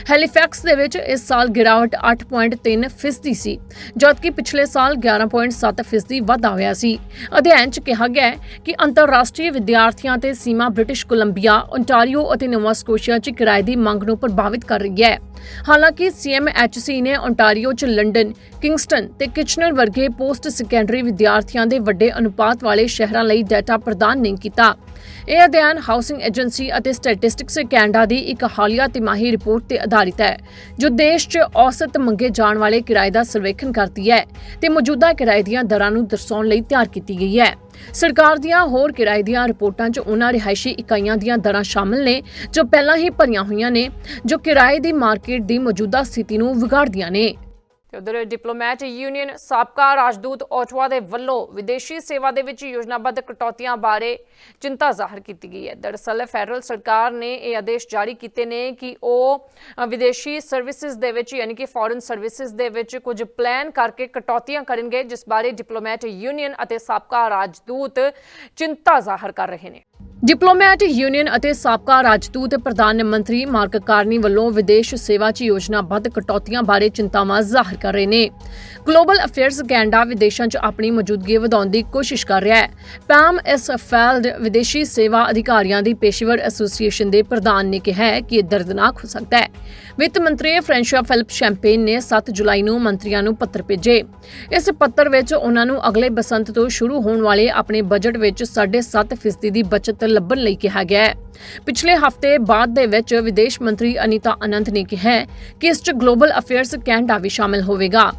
ਹੈਲੀਫੈਕਸ ਦੇ ਵਿੱਚ ਇਸ ਸਾਲ ਗਿਰਾਵਟ 8.3 ਫੀਸਦੀ ਸੀ, ਜਦਕਿ ਪਿਛਲੇ ਸਾਲ 11.7 ਫੀਸਦੀ ਵਾਧਾ ਹੋਇਆ ਸੀ। ਅਧਿਐਨ 'ਚ ਕਿਹਾ ਗਿਆ ਹੈ ਕਿ ਅੰਤਰਰਾਸ਼ਟਰੀ ਵਿਦਿਆਰਥੀਆਂ ਤੇ ਸੀਮਾ ਬ੍ਰਿਟਿਸ਼ ਕੋਲੰਬੀਆ ਓਨਟਾਰੀਓ ਅਤੇ ਨੋਵਾ ਸਕੋਸ਼ੀਆ 'ਚ ਕਿਰਾਏ ਦੀ ਮੰਗ ਨੂੰ ਪ੍ਰਭਾਵਿਤ ਕਰ ਰਹੀ ਹੈ। ਹਾਲਾਂਕਿ ਸੀਐਮਐਚਸੀ ਨੇ ਓਨਟਾਰੀਓ 'ਚ ਲੰਡਨ, ਕਿੰਗਸਟਨ ਤੇ ਕਿਚਨਰ ਵਰਗੇ ਪੋਸਟ ਸੈਕੰਡਰੀ ਵਿਦਿਆਰਥੀਆਂ ਦੇ ਵੱਡੇ ਅਨੁਪਾਤ ਵਾਲੇ ਸ਼ਹਿਰਾਂ ਲਈ ਡਾਟਾ ਪ੍ਰਦਾਨ ਨਹੀਂ ਕੀਤਾ। ਇਹ ਅਧਿਐਨ ਹਾਊਸਿੰਗ ਏਜੰਸੀ ਅਤੇ ਸਟੈਟਿਸਟਿਕਸ ਕੈਨੇਡਾ ਦੀ ਇੱਕ ਹਾਲੀਆ ਤਿਮਾਹੀ ਰਿਪੋਰਟ ਤੇ ਆਧਾਰਿਤ ਹੈ, ਜੋ ਦੇਸ਼ 'ਚ ਔਸਤ ਮੰਗੇ ਜਾਣ ਵਾਲੇ ਕਿਰਾਏ ਦਾ ਸਰਵੇਖਣ ਕਰਦੀ ਹੈ ਤੇ ਮੌਜੂਦਾ ਕਿਰਾਏ ਦੀਆਂ ਦਰਾਂ ਨੂੰ ਦਰਸਾਉਣ ਲਈ ਤਿਆਰ ਕੀਤੀ ਗਈ ਹੈ। ਸਰਕਾਰ ਦੀਆਂ ਹੋਰ ਕਿਰਾਏ ਦੀਆਂ ਰਿਪੋਰਟਾਂ 'ਚ ਉਹਨਾਂ ਰਿਹਾਇਸ਼ੀ ਇਕਾਈਆਂ ਦੀਆਂ ਦਰਾਂ ਸ਼ਾਮਲ ਨੇ, ਜੋ ਪਹਿਲਾਂ ਹੀ ਭਰੀਆਂ ਹੋਈਆਂ ਨੇ, ਜੋ ਕਿਰਾਏ ਦੀ ਮਾਰਕੀਟ ਦੀ ਮੌਜੂਦਾ ਸਥਿਤੀ ਨੂੰ ਵਿਗਾੜਦੀਆਂ ਨੇ। ਤੇ ਉਧਰ ਡਿਪਲੋਮੈਟ ਯੂਨੀਅਨ ਸਾਬਕਾ ਰਾਜਦੂਤ ਓਟਵਾ ਦੇ ਵੱਲੋਂ ਵਿਦੇਸ਼ੀ ਸੇਵਾ ਦੇ ਵਿੱਚ ਯੋਜਨਾਬੱਧ ਕਟੌਤੀਆਂ ਬਾਰੇ ਚਿੰਤਾ ਜ਼ਾਹਰ ਕੀਤੀ ਗਈ ਹੈ। ਦਰਅਸਲ ਫੈਡਰਲ ਸਰਕਾਰ ਨੇ ਇਹ ਆਦੇਸ਼ ਜਾਰੀ ਕੀਤੇ ਨੇ ਕਿ ਉਹ ਵਿਦੇਸ਼ੀ ਸਰਵਿਸਿਜ਼ ਦੇ ਵਿੱਚ ਯਾਨੀ ਕਿ ਫੋਰਨ ਸਰਵਿਸਿਜ਼ ਦੇ ਵਿੱਚ ਕੁਝ ਪਲਾਨ ਕਰਕੇ ਕਟੌਤੀਆਂ ਕਰਨਗੇ, ਜਿਸ ਬਾਰੇ ਡਿਪਲੋਮੈਟ ਯੂਨੀਅਨ ਅਤੇ ਸਾਬਕਾ ਰਾਜਦੂਤ ਚਿੰਤਾ ਜ਼ਾਹਰ ਕਰ ਰਹੇ ਨੇ। ਡਿਪਲੋਮੈਟ ਯੂਨੀਅਨ ਅਤੇ ਸਾਬਕਾ ਰਾਜਦੂਤ ਪ੍ਰਧਾਨ ਮੰਤਰੀ ਮਾਰਕ ਕਾਰਨੀ ਵੱਲੋਂ ਵਿਦੇਸ਼ ਸੇਵਾ 'ਚ ਯੋਜਨਾਬੱਧ ਕਟੌਤੀਆਂ ਬਾਰੇ ਚਿੰਤਾਵਾਂ ਜ਼ਾਹਰ ਕਰ ਰਹੇ ਨੇ। ਗਲੋਬਲ ਅਫੇਅਰਸ ਕੈਨੇਡਾ ਵਿਦੇਸ਼ਾਂ 'ਚ ਆਪਣੀ ਮੌਜੂਦਗੀ ਵਧਾਉਣ ਦੀ ਕੋਸ਼ਿਸ਼ ਕਰ ਰਿਹਾ ਹੈ। ਪੈਮ ਐਸ ਫੈਲਡ ਵਿਦੇਸ਼ੀ ਸੇਵਾ ਅਧਿਕਾਰੀਆਂ ਦੀ ਪੇਸ਼ੇਵਰ ਐਸੋਸੀਏਸ਼ਨ ਦੇ ਪ੍ਰਧਾਨ ਨੇ ਕਿਹਾ ਹੈ ਕਿ ਇਹ ਦਰਦਨਾਕ ਹੋ ਸਕਦਾ ਹੈ। ਵਿੱਤ ਮੰਤਰੀ ਫ੍ਰੈਂਸ਼ਾ ਫਿਲਿਪ ਸ਼ੈਂਪੇਨ ਨੇ 7 ਜੁਲਾਈ ਨੂੰ ਮੰਤਰੀਆਂ ਨੂੰ ਪੱਤਰ ਭੇਜੇ। ਇਸ ਪੱਤਰ ਵਿੱਚ ਉਹਨਾਂ ਨੂੰ ਅਗਲੇ ਬਸੰਤ ਤੋਂ ਸ਼ੁਰੂ ਹੋਣ ਵਾਲੇ ਆਪਣੇ ਬਜਟ ਵਿੱਚ 7.5% ਫੀਸਦੀ ਦੀ ਬਚਤ ਲੱਭਣ ਲਈ ਕਿਹਾ ਗਿਆ ਹੈ। ਪਿਛਲੇ ਹਫ਼ਤੇ ਬਾਅਦ ਦੇ ਵਿੱਚ ਵਿਦੇਸ਼ ਮੰਤਰੀ ਅਨੀਤਾ ਅਨੰਤ ਨੇ ਕਿਹਾ ਕਿ ਇਸ 'ਚ ਗਲੋਬਲ ਅਫੇਅਰਸ ਕੈਨੇਡਾ ਵੀ ਸ਼ਾਮਿਲ ਹੋਵੇਗਾ।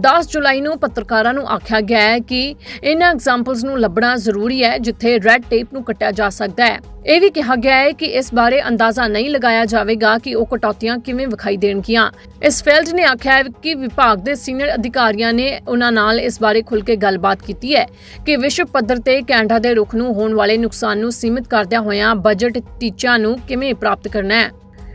10 ਜੁਲਾਈ ਨੂੰ ਪੱਤਰਕਾਰਾਂ ਨੂੰ ਆਖਿਆ ਗਿਆ ਹੈ ਕਿ ਇਹਨਾਂ ਐਗਜ਼ਾਮਪਲਸ ਨੂੰ ਲੱਭਣਾ ਜ਼ਰੂਰੀ ਹੈ ਜਿੱਥੇ ਰੈੱਡ ਟੇਪ ਨੂੰ ਕੱਟਿਆ ਜਾ ਸਕਦਾ ਹੈ। ਇਹ ਵੀ ਕਿਹਾ ਗਿਆ ਹੈ ਕਿ ਇਸ ਬਾਰੇ ਅੰਦਾਜ਼ਾ ਨਹੀਂ ਲਗਾਇਆ ਜਾਵੇਗਾ ਕਿ ਉਹ ਕਟੌਤੀਆਂ ਕਿਵੇਂ ਵਿਖਾਈ ਦੇਣਗੀਆਂ। ਇਸ ਫੀਲਡ ਨੇ ਆਖਿਆ ਹੈ ਕਿ ਵਿਭਾਗ ਦੇ ਸੀਨੀਅਰ ਅਧਿਕਾਰੀਆਂ ਨੇ ਉਹਨਾਂ ਨਾਲ ਇਸ ਬਾਰੇ ਖੁੱਲ੍ਹ ਕੇ ਗੱਲਬਾਤ ਕੀਤੀ ਹੈ ਕਿ ਵਿਸ਼ਵ ਪੱਧਰ ਤੇ ਕੈਨੇਡਾ ਦੇ ਰੁਖ ਨੂੰ ਹੋਣ ਵਾਲੇ ਨੁਕਸਾਨ ਨੂੰ ਸੀਮਿਤ ਕਰਦਿਆਂ ਹੋਇਆਂ ਬਜਟ ਟੀਚਿਆਂ ਨੂੰ ਕਿਵੇਂ ਪ੍ਰਾਪਤ ਕਰਨਾ ਹੈ।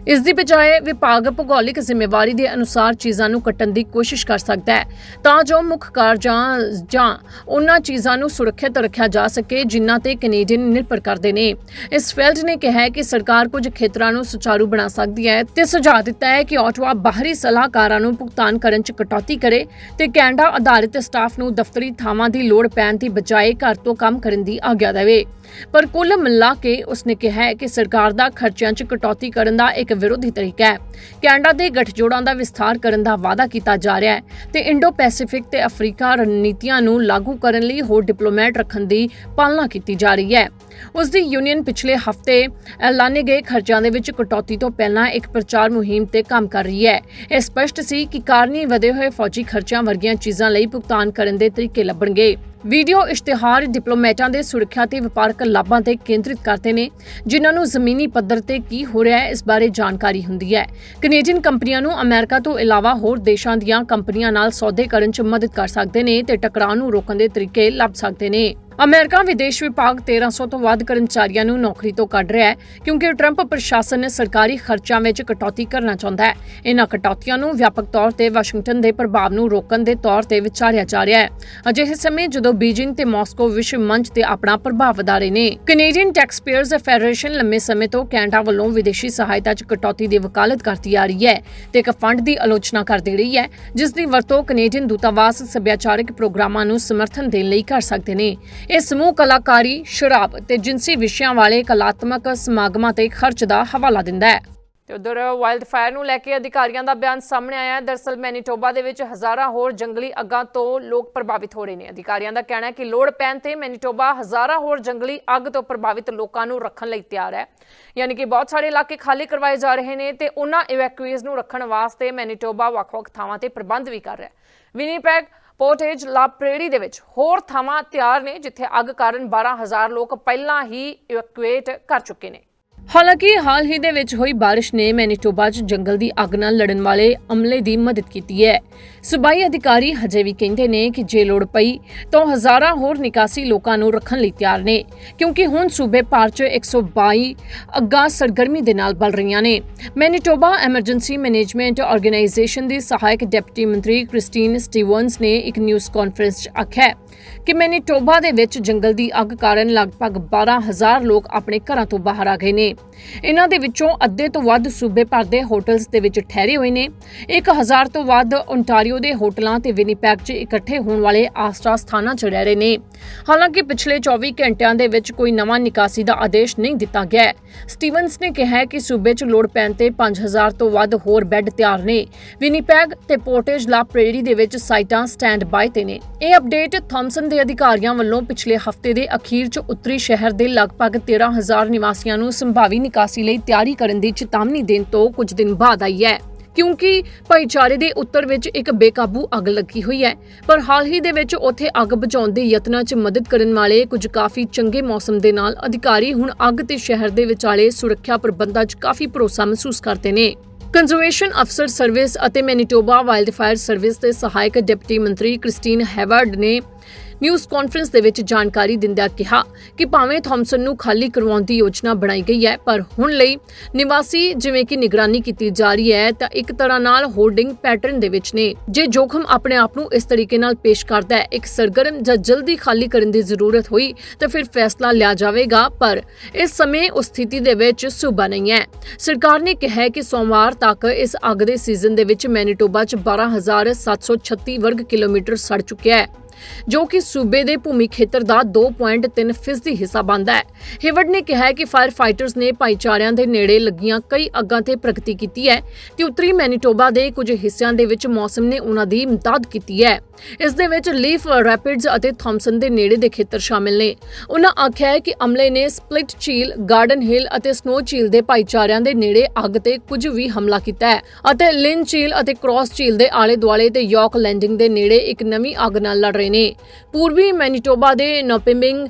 ਇਸ ਦੀ ਬਜਾਏ ਵਿਭਾਗ ਭੂਗੋਲਿਕ ਜ਼ਿੰਮੇਵਾਰੀ ਦੇ ਅਨੁਸਾਰ ਚੀਜ਼ਾਂ ਨੂੰ ਕੱਟਣ ਦੀ ਕੋਸ਼ਿਸ਼ ਕਰ ਸਕਦਾ ਹੈ, ਤਾਂ ਜੋ ਮੁੱਖ ਕਾਰਜਾਂ ਜਾਂ ਉਹਨਾਂ ਚੀਜ਼ਾਂ ਨੂੰ ਸੁਰੱਖਿਅਤ ਰੱਖਿਆ ਜਾ ਸਕੇ ਜਿਨ੍ਹਾਂ ਤੇ ਕੈਨੇਡੀਅਨ ਨਿਰਭਰ ਕਰਦੇ ਨੇ। ਇਸ ਫੀਲਡ ਨੇ ਕਿਹਾ ਕਿ ਸਰਕਾਰ ਕੁਝ ਖੇਤਰਾਂ ਨੂੰ ਸੁਚਾਰੂ ਬਣਾ ਸਕਦੀ ਹੈ ਤੇ ਸੁਝਾਅ ਦਿੱਤਾ ਹੈ ਕਿ ਆਟਵਾ ਬਾਹਰੀ ਸਲਾਹਕਾਰਾਂ ਨੂੰ ਭੁਗਤਾਨ ਕਰਨ 'ਚ ਕਟੌਤੀ ਕਰੇ ਤੇ ਕੈਨੇਡਾ ਆਧਾਰਿਤ ਸਟਾਫ ਨੂੰ ਦਫ਼ਤਰੀ ਥਾਵਾਂ ਦੀ ਲੋੜ ਪੈਣ ਦੀ ਬਜਾਏ ਘਰ ਤੋਂ ਕੰਮ ਕਰਨ ਦੀ ਆਗਿਆ ਦੇਵੇ। ਪਰ ਕੁੱਲ ਮਿਲਾ ਕੇ ਉਸਨੇ ਕਿਹਾ ਹੈ ਕਿ ਸਰਕਾਰ ਦਾ ਖਰਚਿਆਂ 'ਚ ਕਟੌਤੀ ਕਰਨ ਦਾ ਇੱਕ ਵਿਰੋਧੀ ਤਰੀਕਾ ਹੈ। ਕੈਨੇਡਾ ਦੇ ਗੱਠਜੋੜਾਂ ਦਾ ਵਿਸਥਾਰ ਕਰਨ ਦਾ ਵਾਅਦਾ ਕੀਤਾ ਜਾ ਰਿਹਾ ਹੈ ਤੇ ਇੰਡੋ ਪੈਸੀਫਿਕ ਤੇ ਅਫਰੀਕਾ ਰਣਨੀਤੀਆਂ ਨੂੰ ਲਾਗੂ ਕਰਨ ਲਈ ਹੋਰ ਡਿਪਲੋਮੈਟ ਰੱਖਣ ਦੀ ਪਾਲਣਾ ਕੀਤੀ ਜਾ ਰਹੀ ਹੈ। ਉਸ ਦੀ ਯੂਨੀਅਨ ਪਿਛਲੇ ਹਫ਼ਤੇ ਐਲਾਨੇ ਗਏ ਖਰਚਿਆਂ ਦੇ ਵਿੱਚ ਕਟੌਤੀ ਤੋਂ ਪਹਿਲਾਂ ਇੱਕ ਪ੍ਰਚਾਰ ਮੁਹਿੰਮ ਤੇ ਕੰਮ ਕਰ ਰਹੀ ਹੈ। ਇਹ ਸਪਸ਼ਟ ਸੀ ਕਿ ਕਾਰਨੀ ਵਧੇ ਹੋਏ ਫੌਜੀ ਖਰਚਿਆਂ ਵਰਗੀਆਂ ਚੀਜ਼ਾਂ ਲਈ ਭੁਗਤਾਨ ਕਰਨ ਦੇ ਤਰੀਕੇ ਲੱਭਣਗੇ। ਵੀਡੀਓ ਇਸ਼ਤਿਹਾਰ ਡਿਪਲੋਮੈਟਾਂ ਦੇ ਸੁਰੱਖਿਆ ਤੇ ਵਪਾਰਕ ਲਾਭਾਂ ਤੇ ਕੇਂਦਰਿਤ ਕਰਦੇ ਨੇ, ਜਿਨ੍ਹਾਂ ਨੂੰ ਜ਼ਮੀਨੀ ਪੱਧਰ ਤੇ ਕੀ ਹੋ ਰਿਹਾ ਹੈ, ਇਸ ਬਾਰੇ ਜਾਣਕਾਰੀ ਹੁੰਦੀ ਹੈ। ਕੈਨੇਡੀਅਨ ਕੰਪਨੀਆਂ ਨੂੰ ਅਮਰੀਕਾ ਤੋਂ ਇਲਾਵਾ ਹੋਰ ਦੇਸ਼ਾਂ ਦੀਆਂ ਕੰਪਨੀਆਂ ਨਾਲ ਸੌਦੇ ਕਰਨ 'ਚ ਮਦਦ ਕਰ ਸਕਦੇ ਨੇ ਤੇ ਟਕਰਾਅ ਨੂੰ ਰੋਕਣ ਦੇ ਤਰੀਕੇ ਲੱਭ ਸਕਦੇ ਨੇ। ਅਮਰੀਕਾ ਵਿਦੇਸ਼ ਵਿਭਾਗ 1300 ਤੋਂ ਵੱਧ ਕਰਮਚਾਰੀਆਂ ਨੂੰ ਨੌਕਰੀ ਤੋਂ ਕੱਢ ਰਿਹਾ ਹੈ, ਕਿਉਂਕਿ ਟਰੰਪ ਪ੍ਰਸ਼ਾਸਨ ਨੇ ਸਰਕਾਰੀ ਖਰਚਾਂ ਵਿੱਚ ਕਟੌਤੀ ਕਰਨਾ ਚਾਹੁੰਦਾ ਹੈ। ਇਹਨਾਂ ਕਟੌਤੀਆਂ ਨੂੰ ਵਿਆਪਕ ਤੌਰ ਤੇ ਵਾਸ਼ਿੰਗਟਨ ਦੇ ਪ੍ਰਭਾਵ ਨੂੰ ਰੋਕਣ ਦੇ ਤੌਰ ਤੇ ਵਿਚਾਰਿਆ ਜਾ ਰਿਹਾ ਹੈ। ਅਜਿਹੇ ਸਮੇਂ ਜਦੋਂ ਬੀਜਿੰਗ ਤੇ ਮਾਸਕੋ ਵਿਸ਼ਵ ਮੰਚ ਤੇ ਆਪਣਾ ਪ੍ਰਭਾਵ ਵਧਾ ਰਹੇ ਨੇ, ਕੈਨੇਡੀਅਨ ਟੈਕਸਪੇਅਰਸ ਫੈਡਰੇਸ਼ਨ ਲੰਮੇ ਸਮੇਂ ਤੋਂ ਕੈਨੇਡਾ ਵੱਲੋਂ ਵਿਦੇਸ਼ੀ ਸਹਾਇਤਾ 'ਚ ਕਟੌਤੀ ਦੀ ਵਕਾਲਤ ਕਰਦੀ ਆ ਰਹੀ ਹੈ ਤੇ ਇੱਕ ਫੰਡ ਦੀ ਆਲੋਚਨਾ ਕਰਦੀ ਰਹੀ ਹੈ, ਜਿਸ ਦੀ ਵਰਤੋਂ ਕੈਨੇਡੀਅਨ ਦੂਤਾਵਾਸ ਸੱਭਿਆਚਾਰਕ ਪ੍ਰੋਗਰਾਮਾਂ ਨੂੰ ਸਮਰਥਨ ਦੇਣ ਲਈ ਕਰ ਸਕਦੇ ਨੇ। ਇਹ ਸਮੂਹ ਕਲਾਕਾਰੀ ਸ਼ਰਾਬ ਤੇ ਜਿੰਸੀ ਵਿਸ਼ਿਆਂ ਵਾਲੇ ਕਲਾਤਮਕ ਸਮਾਗਮਾਂ ਤੇ ਖਰਚ ਦਾ ਹਵਾਲਾ ਦਿੰਦਾ ਹੈ। ਤੇ ਉਧਰ ਵਾਈਲਡ ਫਾਇਰ ਨੂੰ ਲੈ ਕੇ ਅਧਿਕਾਰੀਆਂ ਦਾ ਬਿਆਨ ਸਾਹਮਣੇ ਆਇਆ ਹੈ। ਦਰਸਲ ਮੈਨੀਟੋਬਾ ਦੇ ਵਿੱਚ ਹਜ਼ਾਰਾਂ ਹੋਰ ਜੰਗਲੀ ਅੱਗਾਂ ਤੋਂ ਲੋਕ ਪ੍ਰਭਾਵਿਤ ਹੋ ਰਹੇ ਨੇ। ਅਧਿਕਾਰੀਆਂ ਦਾ ਕਹਿਣਾ ਹੈ ਕਿ ਲੋੜ ਪੈਣ ਤੇ ਮੈਨੀਟੋਬਾ ਹਜ਼ਾਰਾਂ ਹੋਰ ਜੰਗਲੀ ਅੱਗ ਤੋਂ ਪ੍ਰਭਾਵਿਤ ਲੋਕਾਂ ਨੂੰ ਰੱਖਣ ਲਈ ਤਿਆਰ ਹੈ। ਯਾਨੀ ਕਿ ਬਹੁਤ ਸਾਰੇ ਇਲਾਕੇ ਖਾਲੀ ਕਰਵਾਏ ਜਾ ਰਹੇ ਨੇ ਤੇ ਉਹਨਾਂ ਇਵੈਕੂਏਜ਼ ਨੂੰ ਰੱਖਣ ਵਾਸਤੇ ਮੈਨੀਟੋਬਾ ਵੱਖ-ਵੱਖ ਥਾਵਾਂ ਤੇ ਪ੍ਰਬੰਧ ਵੀ ਕਰ ਰਿਹਾ ਹੈ। ਵਿਨੀਪੈਗ ਪੋਰਟੇਜ ਲਾ ਦੇ ਵਿੱਚ ਹੋਰ ਥਾਵਾਂ ਤਿਆਰ ਨੇ ਜਿੱਥੇ ਅੱਗ ਕਾਰਨ 12000 ਲੋਕ ਪਹਿਲਾਂ ਹੀ ਇਵੈਕੂਏਟ ਕਰ ਚੁੱਕੇ ਨੇ। ਹਾਲਾਂਕਿ ਹਾਲ ਹੀ ਦੇ ਵਿੱਚ ਹੋਈ بارش ਨੇ ਮੈਨੀਟੋਬਾ 'ਚ ਜੰਗਲ ਦੀ ਅੱਗ ਨਾਲ ਲੜਨ ਵਾਲੇ ਅਮਲੇ ਦੀ ਮਦਦ ਕੀਤੀ ਹੈ ਸੂਬਾਈ ਅਧਿਕਾਰੀ ਹਜੇ ਵੀ ਕਹਿੰਦੇ ਨੇ ਕਿ ਜੇ ਲੋੜ ਪਈ ਤਾਂ ਹਜ਼ਾਰਾਂ ਹੋਰ ਨਿਕਾਸੀ ਲੋਕਾਂ ਨੂੰ ਰੱਖਣ ਲਈ ਤਿਆਰ ਨੇ ਕਿਉਂਕਿ ਹੁਣ ਸੂਬੇ ਭਰ 'ਚ 122 ਅੱਗਾਂ ਸਰਗਰਮੀ ਦੇ ਨਾਲ ਬਲ ਰਹੀਆਂ ਨੇ ਮੈਨੀਟੋਬਾ ਐਮਰਜੈਂਸੀ ਮੈਨੇਜਮੈਂਟ ਆਰਗੇਨਾਈਜੇਸ਼ਨ ਦੀ ਸਹਾਇਕ ਡਿਪਟੀ ਮੰਤਰੀ ਕ੍ਰਿਸਟੀਨ ਸਟੀਵਨਸ ਨੇ ਇੱਕ ਨਿਊਜ਼ ਕਾਨਫਰੰਸ 'ਚ ਆਖਿਆ ਹੈ ਕਿ ਮੈਨੀਟੋਬਾ ਦੇ ਵਿੱਚ ਜੰਗਲ ਦੀ ਅੱਗ ਕਾਰਨ ਲਗਭਗ 12000 ਲੋਕ ਆਪਣੇ ਘਰਾਂ ਤੋਂ ਬਾਹਰ ਆ ਗਏ ਨੇ Андрей. ਇਹਨਾਂ ਦੇ ਵਿੱਚੋਂ ਅੱਧੇ ਤੋਂ ਵੱਧ ਸੂਬੇ ਭਰ ਦੇ ਹੋਟਲਸ ਦੇ ਵਿੱਚ ਠਹਿਰੇ ਹੋਏ ਨੇ। 1000 ਤੋਂ ਵੱਧ ਓਨਟਾਰੀਓ ਦੇ ਹੋਟਲਾਂ ਤੇ ਵਿਨੀਪੈਗ 'ਚ ਇਕੱਠੇ ਹੋਣ ਵਾਲੇ ਆਸਟਰਾ ਸਥਾਨਾਂ 'ਚ ਰਹਿ ਰਹੇ ਨੇ। ਹਾਲਾਂਕਿ ਪਿਛਲੇ 24 ਘੰਟਿਆਂ ਦੇ ਵਿੱਚ ਕੋਈ ਨਵਾਂ ਨਿਕਾਸੀ ਦਾ ਆਦੇਸ਼ ਨਹੀਂ ਦਿੱਤਾ ਗਿਆ ਸਟੀਵਨਸ ਨੇ ਕਿਹਾ ਕਿ ਸੂਬੇ 'ਚ ਲੋੜ ਪੈਣ ਤੇ 5000 ਤੋਂ ਵੱਧ ਹੋਰ ਬੈੱਡ ਤਿਆਰ ਨੇ। ਵਿਨੀਪੈਗ ਤੇ ਪੋਰਟੇਜ ਲਾ ਪ੍ਰੇਰੀ ਦੇ ਵਿੱਚ ਸਾਈਟਾਂ ਸਟੈਂਡ ਬਾਈ ਤੇ ਨੇ। ਇਹ ਅਪਡੇਟ ਥਾਮਸਨ ਦੇ ਅਧਿਕਾਰੀਆਂ ਵੱਲੋਂ ਪਿਛਲੇ ਹਫ਼ਤੇ ਦੇ ਅਖੀਰ 'ਚ ਉੱਤਰੀ ਸ਼ਹਿਰ ਦੇ ਲਗਭਗ 13000 ਨਿਵਾਸੀਆਂ ਨੂੰ ਸੰਭਾਵੀ ਨਿਕਾਸੀ ਲਈ ਤਿਆਰੀ ਕਰਨ ਦੀ ਚੇਤਾਵਨੀ ਦੇਣ ਤੋਂ ਕੁਝ ਦਿਨ ਬਾਅਦ ਆਈ ਹੈ। ਕਿਉਂਕਿ ਭਾਈਚਾਰੇ ਦੇ ਉੱਤਰ ਵਿੱਚ ਇੱਕ ਬੇਕਾਬੂ ਅੱਗ ਲੱਗੀ ਹੋਈ ਹੈ, ਪਰ ਹਾਲ ਹੀ ਦੇ ਵਿੱਚ ਉੱਥੇ ਅੱਗ ਬੁਝਾਉਣ ਦੇ ਯਤਨਾਂ 'ਚ ਮਦਦ ਕਰਨ ਵਾਲੇ ਕੁਝ ਕਾਫੀ ਚੰਗੇ ਮੌਸਮ ਦੇ ਨਾਲ ਅਧਿਕਾਰੀ ਹੁਣ ਅੱਗ ਤੇ ਸ਼ਹਿਰ ਦੇ ਵਿਚਾਲੇ ਸੁਰੱਖਿਆ ਪ੍ਰਬੰਧਾਂ 'ਚ ਕਾਫੀ ਭਰੋਸਾ ਮਹਿਸੂਸ ਕਰਦੇ ਨੇ। ਕੰਜ਼ਰਵੇਸ਼ਨ ਅਫਸਰ ਸਰਵਿਸ ਅਤੇ ਮੈਨੀਟੋਬਾ ਵਾਈਲਡ ਫਾਇਰ ਸਰਵਿਸ ਦੇ ਸਹਾਇਕ ਡਿਪਟੀ ਮੰਤਰੀ ਕ੍ਰਿਸਟੀਨ ਹੈਵਰਡ ਨੇ ਨਿਊਜ਼ ਕਾਨਫਰੰਸ ਦੇ ਵਿੱਚ ਜਾਣਕਾਰੀ ਦਿੰਦਿਆਂ ਕਿਹਾ ਕਿ ਭਾਵੇਂ ਥਾਮਸਨ ਨੂੰ ਖਾਲੀ ਕਰਵਾਉਣ ਦੀ ਯੋਜਨਾ ਬਣਾਈ ਗਈ ਹੈ, ਪਰ ਹੁਣ ਲਈ ਨਿਵਾਸੀ ਜਿਵੇਂ ਕਿ ਨਿਗਰਾਨੀ ਕੀਤੀ ਜਾ ਰਹੀ ਹੈ, ਤਾਂ ਇੱਕ ਤਰ੍ਹਾਂ ਨਾਲ ਹੋਲਡਿੰਗ ਪੈਟਰਨ ਦੇ ਵਿੱਚ ਨੇ। ਜੇ ਜੋਖਮ ਆਪਣੇ ਆਪ ਨੂੰ ਇਸ ਤਰੀਕੇ ਨਾਲ ਪੇਸ਼ ਕਰਦਾ ਹੈ, ਇੱਕ ਸਰਗਰਮ ਜਾਂ ਜਲਦੀ ਖਾਲੀ ਕਰਨ ਦੀ ਜ਼ਰੂਰਤ ਹੋਈ, ਤਾਂ ਫਿਰ ਫੈਸਲਾ ਲਿਆ ਜਾਵੇਗਾ, ਪਰ ਇਸ ਸਮੇਂ ਉਸ ਸਥਿਤੀ ਦੇ ਵਿੱਚ ਸੂਬਾ ਨਹੀਂ ਹੈ। ਸਰਕਾਰ ਨੇ ਕਿਹਾ ਕਿ ਸੋਮਵਾਰ ਤੱਕ ਇਸ ਅੱਗ ਦੇ ਸੀਜ਼ਨ ਦੇ ਵਿੱਚ ਮੈਨੀਟੋਬਾ 'ਚ 12736 ਵਰਗ ਕਿਲੋਮੀਟਰ ਸੜ ਚੁੱਕਿਆ ਹੈ। ਜੋ ਕਿ ਸੂਬੇ ਦੇ ਭੂਮੀ ਖੇਤਰ ਦਾ 2.3 ਫੀਸਦੀ ਹਿੱਸਾ ਬਣਦਾ ਹੈ। ਹੇਵਰਡ ਨੇ ਕਿਹਾ ਹੈ ਕਿ ਫਾਇਰ ਫਾਈਟਰਸ ਨੇ ਭਾਈਚਾਰਿਆਂ ਦੇ ਨੇੜੇ ਲੱਗੀਆਂ ਕਈ ਅੱਗਾਂ ਤੇ ਪ੍ਰਗਤੀ ਕੀਤੀ ਹੈ ਤੇ ਉੱਤਰੀ ਮੈਨੀਟੋਬਾ ਦੇ ਕੁਝ ਹਿੱਸਿਆਂ ਦੇ ਵਿੱਚ ਮੌਸਮ ਨੇ ਉਹਨਾਂ ਦੀ ਮਦਦ ਕੀਤੀ ਹੈ। ਇਸ ਦੇ ਵਿੱਚ ਲੀਫ ਰੈਪਿਡਸ ਅਤੇ ਥਾਮਸਨ ਦੇ ਨੇੜੇ ਦੇ ਖੇਤਰ ਸ਼ਾਮਿਲ ਨੇ। ਉਹਨਾਂ ਆਖਿਆ ਹੈ ਕਿ ਅਮਲੇ ਨੇ ਸਪਲਿਟ ਝੀਲ, ਗਾਰਡਨ ਹਿਲ ਅਤੇ ਸਨੋ ਝੀਲ ਦੇ ਭਾਈਚਾਰਿਆਂ ਦੇ ਨੇੜੇ ਅੱਗ ਤੇ ਕੁਝ ਵੀ ਹਮਲਾ ਕੀਤਾ ਹੈ ਅਤੇ ਲਿਨ ਝੀਲ ਅਤੇ ਕ੍ਰਾਸ ਝੀਲ ਦੇ ਆਲੇ ਦੁਆਲੇ ਤੇ ਯਾਰਕ ਲੈਂਡਿੰਗ ਦੇ ਨੇੜੇ ਇੱਕ ਨਵੀਂ ਅੱਗ ਨਾਲ ਲੜ ਰਹੇ ਨੇ। ਪੂਰਬੀ ਮੈਨੀਟੋਬਾ ਦੇ ਨੋਪਿੰਬਿੰਗ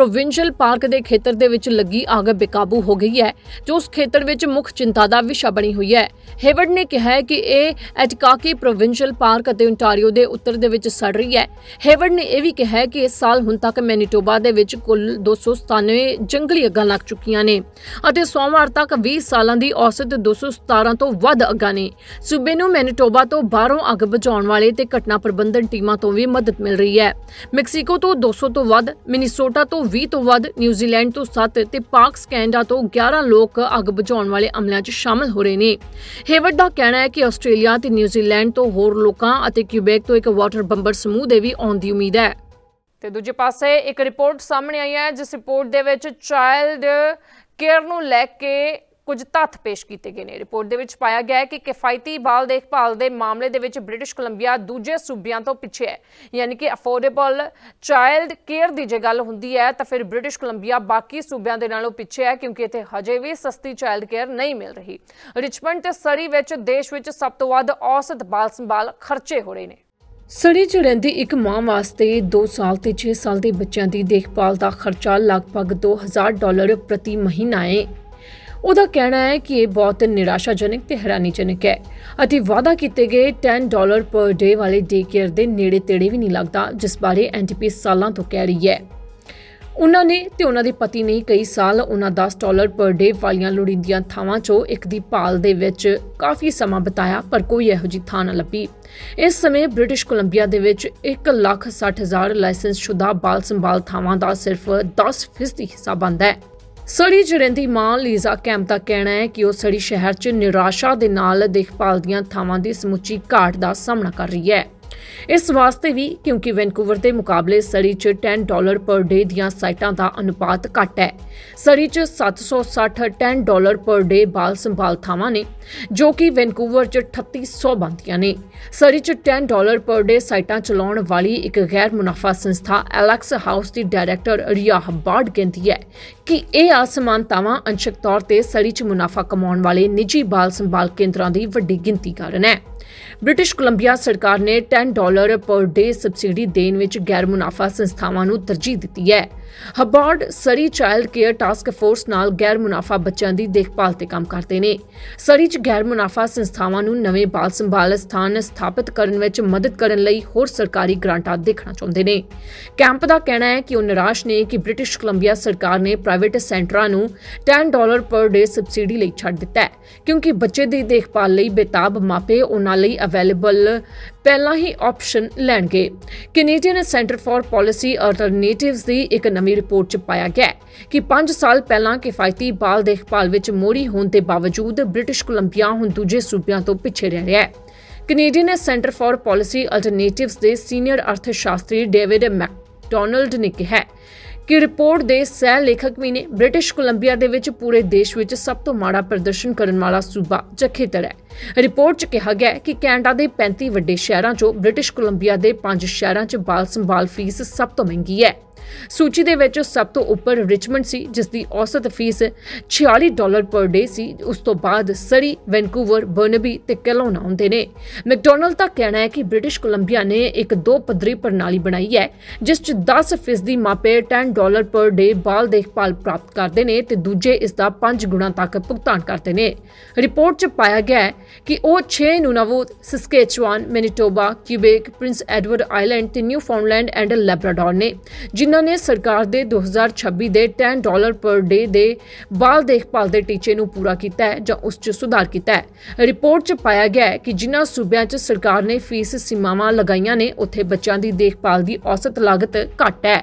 ਪ੍ਰੋਵਿੰਸ਼ੀਅਲ ਪਾਰਕ ਦੇ ਖੇਤਰ ਦੇ ਵਿੱਚ ਲੱਗੀ ਅੱਗ ਬੇਕਾਬੂ ਹੋ ਗਈ ਹੈ, ਜੋ ਉਸ ਖੇਤਰ ਵਿੱਚ ਮੁੱਖ ਚਿੰਤਾ ਦਾ ਵਿਸ਼ਾ ਬਣੀ ਹੋਈ ਹੈ। ਹੇਵਰਡ ਨੇ ਕਿਹਾ ਹੈ ਕਿ ਇਹ ਐਟਕਾਕੀ ਪ੍ਰੋਵਿੰਸ਼ੀਅਲ ਪਾਰਕ ਅਤੇ ਓਨਟਾਰੀਓ ਦੇ ਉੱਤਰ ਦੇ ਵਿੱਚ ਸੜ ਰਹੀ ਹੈ। ਹੇਵਰਡ ਨੇ ਇਹ ਵੀ ਕਿਹਾ ਹੈ ਕਿ ਇਸ ਸਾਲ ਹੁਣ ਤੱਕ ਮੈਨੀਟੋਬਾ ਦੇ ਵਿੱਚ ਕੁੱਲ 297 ਜੰਗਲੀ ਅੱਗਾਂ ਲੱਗ ਚੁੱਕੀਆਂ ਨੇ ਅਤੇ ਸੋਮਵਾਰ ਤੱਕ 20 ਸਾਲਾਂ ਦੀ ਔਸਤ 217 ਤੋਂ ਵੱਧ ਅੱਗਾਂ ਨੇ। ਸੂਬੇ ਨੂੰ ਮੈਨੀਟੋਬਾ ਤੋਂ ਬਾਹਰੋਂ ਅੱਗ ਬੁਝਾਉਣ ਵਾਲੇ ਤੇ ਘਟਨਾ ਪ੍ਰਬੰਧਨ ਟੀਮਾਂ ਤੋਂ ਵੀ ਮਦਦ ਮਿਲ ਰਹੀ ਹੈ। ਮੈਕਸੀਕੋ ਤੋਂ 200 ਤੋਂ ਵੱਧ, ਮਿਨੀਸੋਟਾ ਤੋਂ 20 ਤੋਂ ਵੱਧ ਨਿਊਜ਼ੀਲੈਂਡ ਤੋਂ 7 ਤੇ ਪਾਕਸ ਕੈਨੇਡਾ ਤੋਂ 11 ਲੋਕ ਅੱਗ ਬੁਝਾਉਣ ਵਾਲੇ ਅਮਲਿਆਂ 'ਚ ਸ਼ਾਮਲ ਹੋ ਰਹੇ ਨੇ। ਹੇਵਰਡ ਦਾ ਕਹਿਣਾ ਹੈ ਕਿ ਆਸਟ੍ਰੇਲੀਆ ਤੇ ਨਿਊਜ਼ੀਲੈਂਡ ਤੋਂ ਹੋਰ ਲੋਕਾਂ ਅਤੇ ਕਿਊਬੈਕ ਤੋਂ ਇੱਕ ਵਾਟਰ ਬੰਬਰ ਸਮੂਹ ਦੇ ਵੀ ਆਉਣ ਦੀ ਉਮੀਦ ਹੈ। ਤੇ ਦੂਜੇ ਪਾਸੇ ਇੱਕ ਰਿਪੋਰਟ ਸਾਹਮਣੇ ਆਈ ਹੈ, ਜਿਸ ਰਿਪੋਰਟ ਦੇ ਵਿੱਚ ਚਾਈਲਡ ਕੇਅਰ ਨੂੰ ਲੈ ਕੇ ਕੁਝ ਤੱਥ ਪੇਸ਼ ਕੀਤੇ ਗਏ ਨੇ। ਰਿਪੋਰਟ ਦੇ ਵਿੱਚ ਪਾਇਆ ਗਿਆ ਹੈ ਕਿ ਕਿਫਾਇਤੀ ਬਾਲ ਦੇਖਭਾਲ ਦੇ ਮਾਮਲੇ ਦੇ ਵਿੱਚ ਬ੍ਰਿਟਿਸ਼ ਕੋਲੰਬੀਆ ਦੂਜੇ ਸੂਬਿਆਂ ਤੋਂ ਪਿੱਛੇ ਹੈ। ਯਾਨੀ ਕਿ ਅਫੋਰਡੇਬਲ ਚਾਈਲਡ ਕੇਅਰ ਦੀ ਜੇ ਗੱਲ ਹੁੰਦੀ ਹੈ, ਤਾਂ ਫਿਰ ਬ੍ਰਿਟਿਸ਼ ਕੋਲੰਬੀਆ ਬਾਕੀ ਸੂਬਿਆਂ ਦੇ ਨਾਲੋਂ ਪਿੱਛੇ ਹੈ, ਕਿਉਂਕਿ ਇੱਥੇ ਹਜੇ ਵੀ ਸਸਤੀ ਚਾਈਲਡ ਕੇਅਰ ਨਹੀਂ ਮਿਲ ਰਹੀ। ਰਿਚਮੰਡ ਤੇ ਸਰੀ ਵਿੱਚ ਦੇਸ਼ ਵਿੱਚ ਸਭ ਤੋਂ ਵੱਧ ਔਸਤ ਬਾਲ ਸੰਭਾਲ ਖਰਚੇ ਹੋ ਰਹੇ ਨੇ। ਸੜੀ 'ਚ ਰਹਿੰਦੀ ਇੱਕ ਮਾਂ ਵਾਸਤੇ 2 ਸਾਲ ਤੇ 6 ਸਾਲ ਦੇ ਬੱਚਿਆਂ ਦੀ ਦੇਖਭਾਲ ਦਾ ਖਰਚਾ ਲਗਭਗ 2000 ਡਾਲਰ ਪ੍ਰਤੀ ਮਹੀਨਾ ਹੈ। ਉਹਦਾ ਕਹਿਣਾ ਹੈ ਕਿ ਇਹ ਬਹੁਤ ਨਿਰਾਸ਼ਾਜਨਕ ਤੇ ਹੈਰਾਨੀਜਨਕ ਹੈ ਅਤੇ ਵਾਅਦਾ ਕੀਤੇ ਗਏ 10 ਡਾਲਰ ਪਰ ਡੇ ਵਾਲੇ ਡੇ ਕੇਅਰ ਦੇ ਨੇੜੇ ਤੇੜੇ ਵੀ ਨਹੀਂ ਲੱਗਦਾ ਜਿਸ ਬਾਰੇ ਐਨਟੀਪੀ ਸਾਲਾਂ ਤੋਂ ਕਹਿ ਰਹੀ ਹੈ। ਉਹਨਾਂ ਨੇ ਤੇ ਉਹਨਾਂ ਦੇ ਪਤੀ ਨੇ ਕਈ ਸਾਲ ਉਹਨਾਂ 10 ਡਾਲਰ ਪਰ ਡੇ ਵਾਲੀਆਂ ਲੋੜੀਂਦੀਆਂ ਥਾਵਾਂ 'ਚੋਂ ਇੱਕ ਦੀ ਭਾਲ ਦੇ ਵਿੱਚ ਕਾਫੀ ਸਮਾਂ ਬਿਤਾਇਆ ਪਰ ਕੋਈ ਇਹੋ ਜਿਹੀ ਥਾਂ ਨਾ ਲੱਭੀ। ਇਸ ਸਮੇਂ ਬ੍ਰਿਟਿਸ਼ ਕੋਲੰਬੀਆ ਦੇ ਵਿੱਚ 1,60,000 ਲਾਇਸੈਂਸਸ਼ੁਦਾ ਬਾਲ ਸੰਭਾਲ ਥਾਵਾਂ ਦਾ ਸਿਰਫ 10% ਹਿੱਸਾ ਬਣਦਾ ਹੈ। ਸੜੀ 'ਚ ਮਾਂ ਲੀਜ਼ਾ ਕੈਂਪ ਦਾ ਕਹਿਣਾ ਹੈ ਕਿ ਉਹ ਸੜੀ ਸ਼ਹਿਰ 'ਚ ਨਿਰਾਸ਼ਾ ਦੇ ਨਾਲ ਦੇਖਭਾਲ ਦੀਆਂ ਥਾਵਾਂ ਦੀ ਸਮੁੱਚੀ ਘਾਟ ਦਾ ਸਾਹਮਣਾ ਕਰ ਰਹੀ ਹੈ। ਇਸ ਵਾਸਤੇ ਵੀ ਕਿਉਂਕਿ ਵੈਨਕੂਵਰ ਦੇ ਮੁਕਾਬਲੇ ਸੜੀ 'ਚ 10 ਡਾਲਰ ਪਰ ਡੇ ਦੀਆਂ ਸਾਈਟਾਂ ਦਾ ਅਨੁਪਾਤ ਘੱਟ ਹੈ। ਸੜੀ 'ਚ 760 10 ਡਾਲਰ ਪਰ ਡੇ ਬਾਲ ਸੰਭਾਲ ਥਾਵਾਂ ਨੇ, ਜੋ ਕਿ ਵੈਨਕੂਵਰ 'ਚ 3800 ਬਣਦੀਆਂ ਨੇ। ਸੜੀ 'ਚ 10 ਡਾਲਰ ਪਰ ਡੇ ਸਾਈਟਾਂ ਚਲਾਉਣ ਵਾਲੀ ਇੱਕ ਗੈਰ ਮੁਨਾਫਾ ਸੰਸਥਾ ਐਲੈਕਸ ਹਾਊਸ ਦੀ ਡਾਇਰੈਕਟਰ ਰੀਆ ਹਬਾਰਡ ਕਹਿੰਦੀ ਹੈ ਕਿ ਇਹ ਅਸਮਾਨਤਾਵਾਂ ਅੰਸ਼ਕ ਤੌਰ ਤੇ ਸੜੀ 'ਚ ਮੁਨਾਫਾ ਕਮਾਉਣ ਵਾਲੇ ਨਿੱਜੀ ਬਾਲ ਸੰਭਾਲ ਕੇਂਦਰਾਂ ਦੀ ਵੱਡੀ ਗਿਣਤੀ ਕਾਰਨ ਹੈ। ਬ੍ਰਿਟਿਸ਼ ਕੋਲੰਬੀਆ ਸਰਕਾਰ ਨੇ 10 ਡਾਲਰ ਪਰ ਡੇ ਸਬਸਿਡੀ ਦੇਣ ਵਿੱਚ ਗੈਰ ਮੁਨਾਫਾ ਸੰਸਥਾਵਾਂ ਨੂੰ ਤਰਜੀਹ ਦਿੱਤੀ ਹੈ। Hubbard Surrey child care task force ਨਾਲ ਗੈਰ ਮੁਨਾਫਾ ਬੱਚਿਆਂ ਦੀ ਦੇਖਭਾਲ ਤੇ ਕੰਮ ਕਰਦੇ ਨੇ। ਸਰੀ ਚ ਗੈਰ ਮੁਨਾਫਾ ਸੰਸਥਾਵਾਂ ਨੂੰ ਨਵੇਂ ਬਾਲ ਸੰਭਾਲ ਸਥਾਨ ਸਥਾਪਿਤ ਕਰਨ ਵਿੱਚ ਮਦਦ ਕਰਨ ਲਈ ਹੋਰ ਸਰਕਾਰੀ ਗ੍ਰਾਂਟਾਂ ਦੇਖਣਾ ਚਾਹੁੰਦੇ ਨੇ। ਕੈਂਪ ਦਾ ਕਹਿਣਾ ਹੈ ਕਿ ਉਹ ਨਿਰਾਸ਼ ਨੇ ਕਿ ਬ੍ਰਿਟਿਸ਼ ਕੋਲੰਬੀਆ ਸਰਕਾਰ ਨੇ ਪ੍ਰਾਈਵੇਟ ਸੈਂਟਰਾਂ ਨੂੰ 10 ਡਾਲਰ ਪਰ ਡੇ ਸਬਸਿਡੀ ਲਈ ਛੱਡ ਦਿੱਤਾ ਹੈ, ਕਿਉਂਕਿ ਬੱਚੇ ਦੀ ਦੇਖਭਾਲ ਲਈ ਬੇਤਾਬ ਮਾਪੇ ਉਹਨਾਂ ਲਈ ਅਵੇਲੇਬਲ ਪਹਿਲਾਂ ਹੀ ਆਪਸ਼ਨ ਲੈਣਗੇ। Canadian centre for policy alternatives ਦੀ ਇੱਕ ਨਵੀਂ ਰਿਪੋਰਟ 'ਚ ਪਾਇਆ ਗਿਆ ਕਿ 5 ਸਾਲ ਪਹਿਲਾਂ ਕਿਫਾਇਤੀ ਬਾਲ ਦੇਖਭਾਲ ਵਿੱਚ ਮੋਰੀ ਹੋਣ ਦੇ ਬਾਵਜੂਦ ਬ੍ਰਿਟਿਸ਼ ਕੋਲੰਬੀਆ ਹੁਣ ਦੂਜੇ ਸੂਬਿਆਂ ਤੋਂ ਪਿੱਛੇ ਰਹਿ ਰਿਹਾ ਹੈ। Canadian centre for policy alternatives ਦੇ ਸੀਨੀਅਰ ਅਰਥ ਸ਼ਾਸਤਰੀ ਡੇਵਿਡ ਮੈਕਡੋਨਲਡ ਨੇ ਕਿਹਾ ਕਿ ਰਿਪੋਰਟ ਦੇ ਸਹਿ ਲੇਖਕ ਵੀ ਨੇ? ਬ੍ਰਿਟਿਸ਼ ਕੋਲੰਬੀਆ ਦੇ ਵਿੱਚ ਪੂਰੇ ਦੇਸ਼ ਵਿੱਚ ਸਭ ਤੋਂ ਮਾੜਾ ਪ੍ਰਦਰਸ਼ਨ ਕਰਨ ਵਾਲਾ ਸੂਬਾ ਜਖੇਤਰ ਹੈ। ਰਿਪੋਰਟ 'ਚ ਕਿਹਾ ਗਿਆ ਕਿ ਕੈਨੇਡਾ ਦੇ 35 ਵੱਡੇ ਸ਼ਹਿਰਾਂ 'ਚੋਂ ਬ੍ਰਿਟਿਸ਼ ਕੋਲੰਬੀਆ ਦੇ 5 ਸ਼ਹਿਰਾਂ 'ਚ ਬਾਲ ਸੰਭਾਲ ਫੀਸ ਸਭ ਤੋਂ ਮਹਿੰਗੀ ਹੈ। ਸੂਚੀ ਦੇ ਵਿੱਚ ਸਭ ਤੋਂ ਉੱਪਰ ਰਿਚਮੰਡ ਸੀ, ਜਿਸ ਦੀ ਔਸਤ ਫੀਸ 46 ਡਾਲਰ ਪਰ ਡੇ ਸੀ। ਉਸ ਤੋਂ ਬਾਅਦ ਸਰੀ, ਵੈਨਕੂਵਰ, ਬਰਨਬੀ ਤੇ ਕੈਲੋਨਾ ਆਉਂਦੇ ਨੇ। ਮੈਕਡੋਨਲਡ ਦਾ ਕਹਿਣਾ ਹੈ ਕਿ ਬ੍ਰਿਟਿਸ਼ ਕੋਲੰਬੀਆ ਨੇ ਇੱਕ ਦੋ ਪੱਧਰੀ ਪ੍ਰਣਾਲੀ ਬਣਾਈ ਹੈ, ਜਿਸ 'ਚ 10 ਫੀਸਦੀ ਮਾਪੇ 10 ਡਾਲਰ ਪਰ ਡੇ ਬਾਲ ਦੇਖਭਾਲ ਪ੍ਰਾਪਤ ਕਰਦੇ ਨੇ ਤੇ ਦੂਜੇ ਇਸ ਦਾ 5 ਗੁਣਾ ਤੱਕ ਭੁਗਤਾਨ ਕਰਦੇ ਨੇ। ਰਿਪੋਰਟ 'ਚ ਪਾਇਆ ਗਿਆ ਹੈ ਕਿ ਉਹ 6 Nunavut, Saskatchewan, Manitoba, Quebec, Prince Edward Island ਤੇ ਨਿਊਫਾਊਂਡਲੈਂਡ ਐਂਡ ਲੈਬਰਾਡੋਰ ਨੇ, ਜਿਨ੍ਹਾਂ ਨੇ ਸਰਕਾਰ ਦੇ 2026 ਦੇ 10 ਡਾਲਰ ਪਰ ਡੇ ਦੇ ਬਾਲ ਦੇਖਭਾਲ ਦੇ ਟੀਚੇ ਨੂੰ ਪੂਰਾ ਕੀਤਾ ਹੈ ਜਾਂ ਉਸ 'ਚ ਸੁਧਾਰ ਕੀਤਾ ਹੈ। ਰਿਪੋਰਟ 'ਚ ਪਾਇਆ ਗਿਆ ਹੈ ਕਿ ਜਿਨ੍ਹਾਂ ਸੂਬਿਆਂ 'ਚ ਸਰਕਾਰ ਨੇ ਫੀਸ ਸੀਮਾਵਾਂ ਲਗਾਈਆਂ ਨੇ, ਉੱਥੇ ਬੱਚਿਆਂ ਦੀ ਦੇਖਭਾਲ ਦੀ ਔਸਤ ਲਾਗਤ ਘੱਟ ਹੈ।